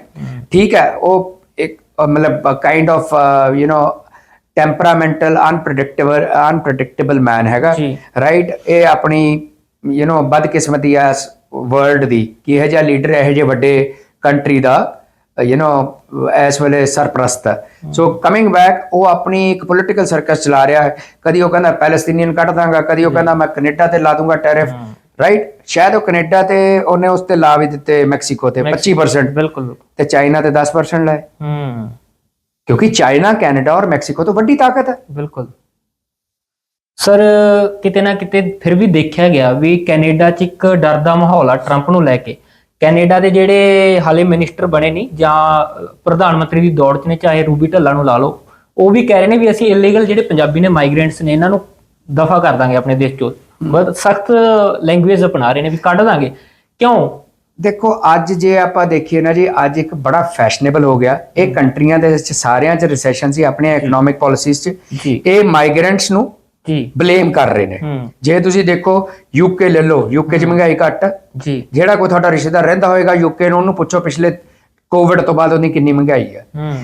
ਠੀਕ ਹੈ ਉਹ ਇੱਕ ਅ, ਮਤਲਬ kind of you know temperamental unpredictable unpredictable man ਹੈਗਾ ਜੀ। ਰਾਈਟ ਇਹ ਆਪਣੀ ਯੂ نو ਬਦਕਿਸਮਤੀ ਆ ਵਰਲਡ ਦੀ ਕਿ ਇਹ ਜਿਹਾ ਲੀਡਰ ਇਹ ਜਿਹੇ ਵੱਡੇ ਕੰਟਰੀ ਦਾ ਯੂ نو ਇਸ ਵੇਲੇ ਸਰਪ੍ਰਸਤ ਹੈ ਸੋ ਕਮਿੰਗ ਬੈਕ ਉਹ ਆਪਣੀ ਇੱਕ ਪੋਲਿਟੀਕਲ ਸਰਕਸ ਚਲਾ ਰਿਹਾ ਹੈ। ਕਦੀ ਉਹ ਕਹਿੰਦਾ ਪੈਲਸਤੀਨੀਅਨ ਕੱਢ ਦਾਂਗਾ ਕਦੀ ਉਹ ਕਹਿੰਦਾ ਮੈਂ ਕੈਨੇਡਾ ਤੇ ਲਾ ਦੂੰਗਾ ਟੈਰਿਫ ਰਾਈਟ ਸ਼ਾਇਦ ਉਹ ਕੈਨੇਡਾ ਤੇ ਉਹਨੇ ਉਸ ਤੇ ਲਾ ਵੀ ਦਿੱਤੇ ਮੈਕਸੀਕੋ ਤੇ 25% ਬਿਲਕੁਲ ਬਿਲਕੁਲ। ਤੇ ਚਾਈਨਾ ਤੇ 10% ਲਾਏ। ਹੂੰ ਕਿਉਂਕਿ ਚਾਈਨਾ ਕੈਨੇਡਾ ਔਰ ਮੈਕਸੀਕੋ ਤੋਂ ਵੱਡੀ ਤਾਕਤ ਹੈ। ਬਿਲਕੁਲ। ਸਰ ਕਿਤੇ ਨਾ ਕਿਤੇ ਫਿਰ ਵੀ ਦੇਖਿਆ ਗਿਆ ਵੀ ਕੈਨੇਡਾ 'ਚ ਇੱਕ ਡਰ ਦਾ ਮਾਹੌਲ ਆ ਟਰੰਪ ਨੂੰ ਲੈ ਕੇ। ਕੈਨੇਡਾ ਦੇ ਜਿਹੜੇ ਹਾਲੇ ਮਿਨਿਸਟਰ ਬਣੇ ਨਹੀਂ ਜਾਂ ਪ੍ਰਧਾਨ ਮੰਤਰੀ ਦੀ ਦੌੜ 'ਚ ਨੇ ਚਾਹੇ ਰੂਬੀ ਢੱਲਾ ਨੂੰ ਲਾ ਲਓ ਉਹ ਵੀ ਕਹਿ ਰਹੇ ਨੇ ਵੀ ਅਸੀਂ ਇਲੀਗਲ ਜਿਹੜੇ ਪੰਜਾਬੀ ਨੇ ਮਾਈਗ੍ਰੈਂਟਸ ਨੇ ਇਹਨਾਂ ਨੂੰ ਦਫਾ ਕਰ ਦਾਂਗੇ ਆਪਣੇ ਦੇਸ਼ 'ਚੋਂ। ਬਹੁਤ ਸਖਤ ਲੈਂਗੁਏਜ ਅਪਣਾ ਰਹੇ ਨੇ ਵੀ ਕੱਢ ਦਾਂਗੇ। ਕਿਉਂ? ਦੇਖੋ ਅੱਜ ਜੇ ਆਪਾਂ ਦੇਖੀਏ ਨਾ ਜੀ ਅੱਜ ਇੱਕ ਬੜਾ ਫੈਸ਼ਨੇਬਲ ਹੋ ਗਿਆ। ਇਹ ਕੰਟਰੀਆਂ ਦੇ ਵਿੱਚ ਸਾਰਿਆਂ 'ਚ ਰਿਸੈਸ਼ਨ ਸੀ ਆਪਣੀਆਂ ਇਕਨੋਮਿਕ ਪਾਲਿਸੀਜ਼ 'ਚ। ਇਹ ਮਾਈਗ੍ਰੈਂਟਸ ਨੂੰ ਜੀ। ਬਲੇਮ ਕਰ ਰਹੇ ਨੇ। ਹੂੰ। ਜੇ ਤੁਸੀਂ ਦੇਖੋ ਯੂਕੇ ਲੈ ਲਓ ਯੂਕੇ 'ਚ ਮਹਿੰਗਾਈ ਘੱਟ। ਹੈ। ਜੀ। ਜਿਹੜਾ ਕੋਈ ਤੁਹਾਡਾ ਰਿਸ਼ਤੇਦਾਰ ਰਹਿੰਦਾ ਹੋਏਗਾ ਯੂਕੇ ਨੂੰ ਉਹਨੂੰ ਪੁੱਛੋ ਪਿਛਲੇ ਕੋਵਿਡ ਤੋਂ ਬਾਅਦ ਉਹਦੀ ਕਿੰਨੀ ਮਹਿੰਗਾਈ ਹੈ। ਹੂੰ।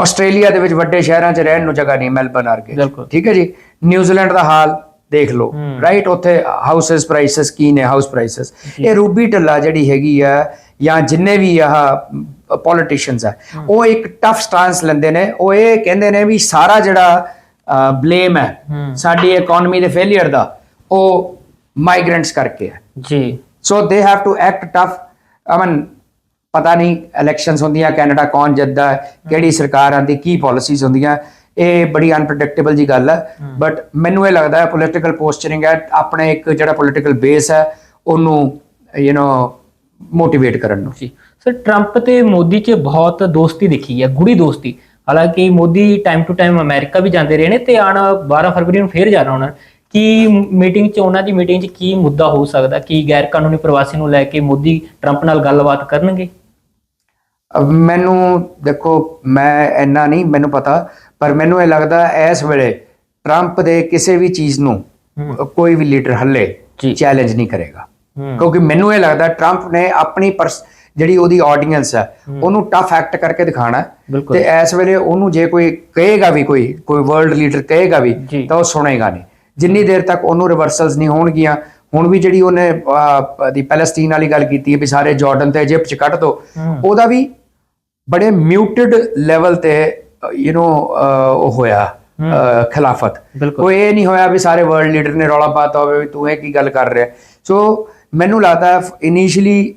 ਆਸਟ੍ਰੇਲੀਆ ਦੇ ਵਿੱਚ ਵੱਡੇ ਸ਼ਹਿਰਾਂ 'ਚ ਰਹਿਣ ਨੂੰ ਜਗ੍ਹਾ ਨਹੀਂ ਮੈਲਬਨ ਬਿਲਕੁਲ। ਠੀਕ ਹੈ ਜੀ? ਨਿਊਜ਼ੀਲੈਂਡ ਦਾ ਹਾਲ ਦੇਖ ਲਓ। ਰਾਈਟ ਉੱਥੇ ਹਾਊਸਸ ਪ੍ਰਾਈਸਸ ਕੀ ਨੇ? ਹਾਊਸ ਪ੍ਰਾਈਸਸ ਇਹ ਰੂਬੀ ਢੱਲਾ ਜਿਹੜੀ ਹੈਗੀ ਆ ਜਾਂ ਜਿੰਨੇ ਵੀ ਆਹ ਪੋਲੀਟੀਸ਼ੀਅਨਸ ਆ ਉਹ ਇੱਕ ਟਫ ਸਟੈਂਸ ਲੈਂਦੇ ਨੇ। ਉਹ ਇਹ ਕਹਿੰਦੇ ਨੇ ਵੀ ਸਾਰਾ ਜਿਹੜਾ ਬਲੇਮ ਹੈ। ਸਾਡੀ ਇਕਨੋਮੀ ਦੇ ਫੇਲਿਅਰ ਦਾ ਉਹ ਮਾਈਗ੍ਰੈਂਟਸ ਕਰਕੇ ਹੈ। ਜੀ। So they have to act tough Aman ਪਤਾ ਨਹੀਂ ਇਲੈਕਸ਼ਨਸ ਹੁੰਦੀਆਂ ਕੈਨੇਡਾ ਕੌਣ ਜਿੱਤਦਾ ਕਿਹੜੀ ਸਰਕਾਰ ਆਂਦੀ ਕੀ ਪਾਲਿਸੀਜ਼ ਹੁੰਦੀਆਂ। ਇਹ ਬੜੀ ਅਨਪ੍ਰੈਡਿਕਟੇਬਲ ਜੀ ਗੱਲ ਹੈ। ਬਟ ਮੈਨੂੰ ਇਹ ਲੱਗਦਾ ਹੈ ਪੋਲਿਟੀਕਲ ਪੋਸਚਰਿੰਗ ਹੈ ਆਪਣੇ ਇੱਕ ਜਿਹੜਾ ਪੋਲਿਟੀਕਲ ਬੇਸ ਹੈ ਉਹਨੂੰ ਯੂ نو ਮੋਟੀਵੇਟ ਕਰਨ ਨੂੰ। ਜੀ। ਸਰ ਟਰੰਪ ਤੇ ਮੋਦੀ 'ਚ ਬਹੁਤ ਦੋਸਤੀ ਦਿਖੀ ਹੈ ਗੂੜੀ ਦੋਸਤੀ। ਹਾਲਾਂਕਿ Modi time to time America ਵੀ ਜਾਂਦੇ ਰਹੇ ਨੇ ਤੇ ਆਣ 12 ਫਰਵਰੀ ਨੂੰ ਫੇਰ ਜਾਣਾ ਉਹਨਾਂ। ਕੀ ਮੀਟਿੰਗ 'ਚ ਉਹਨਾਂ ਦੀ ਮੀਟਿੰਗ 'ਚ ਕੀ ਮੁੱਦਾ ਹੋ ਸਕਦਾ? ਕੀ ਗੈਰ ਕਾਨੂੰਨੀ ਪ੍ਰਵਾਸੀ ਨੂੰ ਲੈ ਕੇ ਮੋਦੀ ਟਰੰਪ ਨਾਲ ਗੱਲਬਾਤ ਕਰਨਗੇ? ਮੈਨੂੰ ਦੇਖੋ ਮੈਂ ਇੰਨਾ ਨਹੀਂ ਮੈਨੂੰ ਪਤਾ ਪਰ ਮੈਨੂੰ ਇਹ ਲੱਗਦਾ ਇਸ ਵੇਲੇ ਟਰੰਪ ਦੇ ਕਿਸੇ ਵੀ ਚੀਜ਼ ਨੂੰ ਕੋਈ ਵੀ ਲੀਡਰ ਹੱਲੇ। ਚੈਲੰਜ ਨਹੀਂ ਕਰੇਗਾ। ਕਿਉਂਕਿ ਮੈਨੂੰ ਇਹ ਲੱਗਦਾ ਟਰੰਪ ਨੇ ਆਪਣੀ ਪਰਸ- ਜਿਹੜੀ ਉਹਦੀ ਆਡੀਅנס ਹੈ ਉਹਨੂੰ ਟਫ ਐਕਟ ਕਰਕੇ ਦਿਖਾਣਾ ਤੇ ਇਸ ਵੇਲੇ ਉਹਨੂੰ ਜੇ ਕੋਈ ਕਹੇਗਾ ਵੀ ਕੋਈ ਕੋਈ ਵਰਲਡ ਲੀਡਰ ਕਹੇਗਾ ਵੀ ਤਾਂ ਉਹ ਸੁਣੇਗਾ ਨਹੀਂ। ਜਿੰਨੀ ਦੇਰ ਤੱਕ ਉਹਨੂੰ ਰਿਵਰਸਲਸ ਨਹੀਂ ਹੋਣਗੀਆਂ ਹੁਣ ਵੀ ਜਿਹੜੀ ਉਹਨੇ ਦੀ ਪੈਲਸਟੀਨ ਵਾਲੀ ਗੱਲ ਕੀਤੀ ਹੈ ਵੀ ਸਾਰੇ ਜਾਰਡਨ ਤੇ ਇਜਿਪਟ ਚ ਕੱਢ ਦੋ ਉਹਦਾ ਵੀ ਬੜੇ ਮਿਊਟਡ ਲੈਵਲ ਤੇ ਯੂ نو ਉਹ ਹੋਇਆ ਖਿਲਾਫਤ। ਕੋਈ ਇਹ ਨਹੀਂ ਹੋਇਆ ਵੀ ਸਾਰੇ ਵਰਲਡ ਲੀਡਰ ਨੇ ਰੌਲਾ ਪਾਤਾ ਹੋਵੇ ਵੀ ਤੂੰ ਇਹ ਕੀ ਗੱਲ ਕਰ ਰਿਹਾ। ਸੋ ਮੈਨੂੰ ਲੱਗਦਾ initially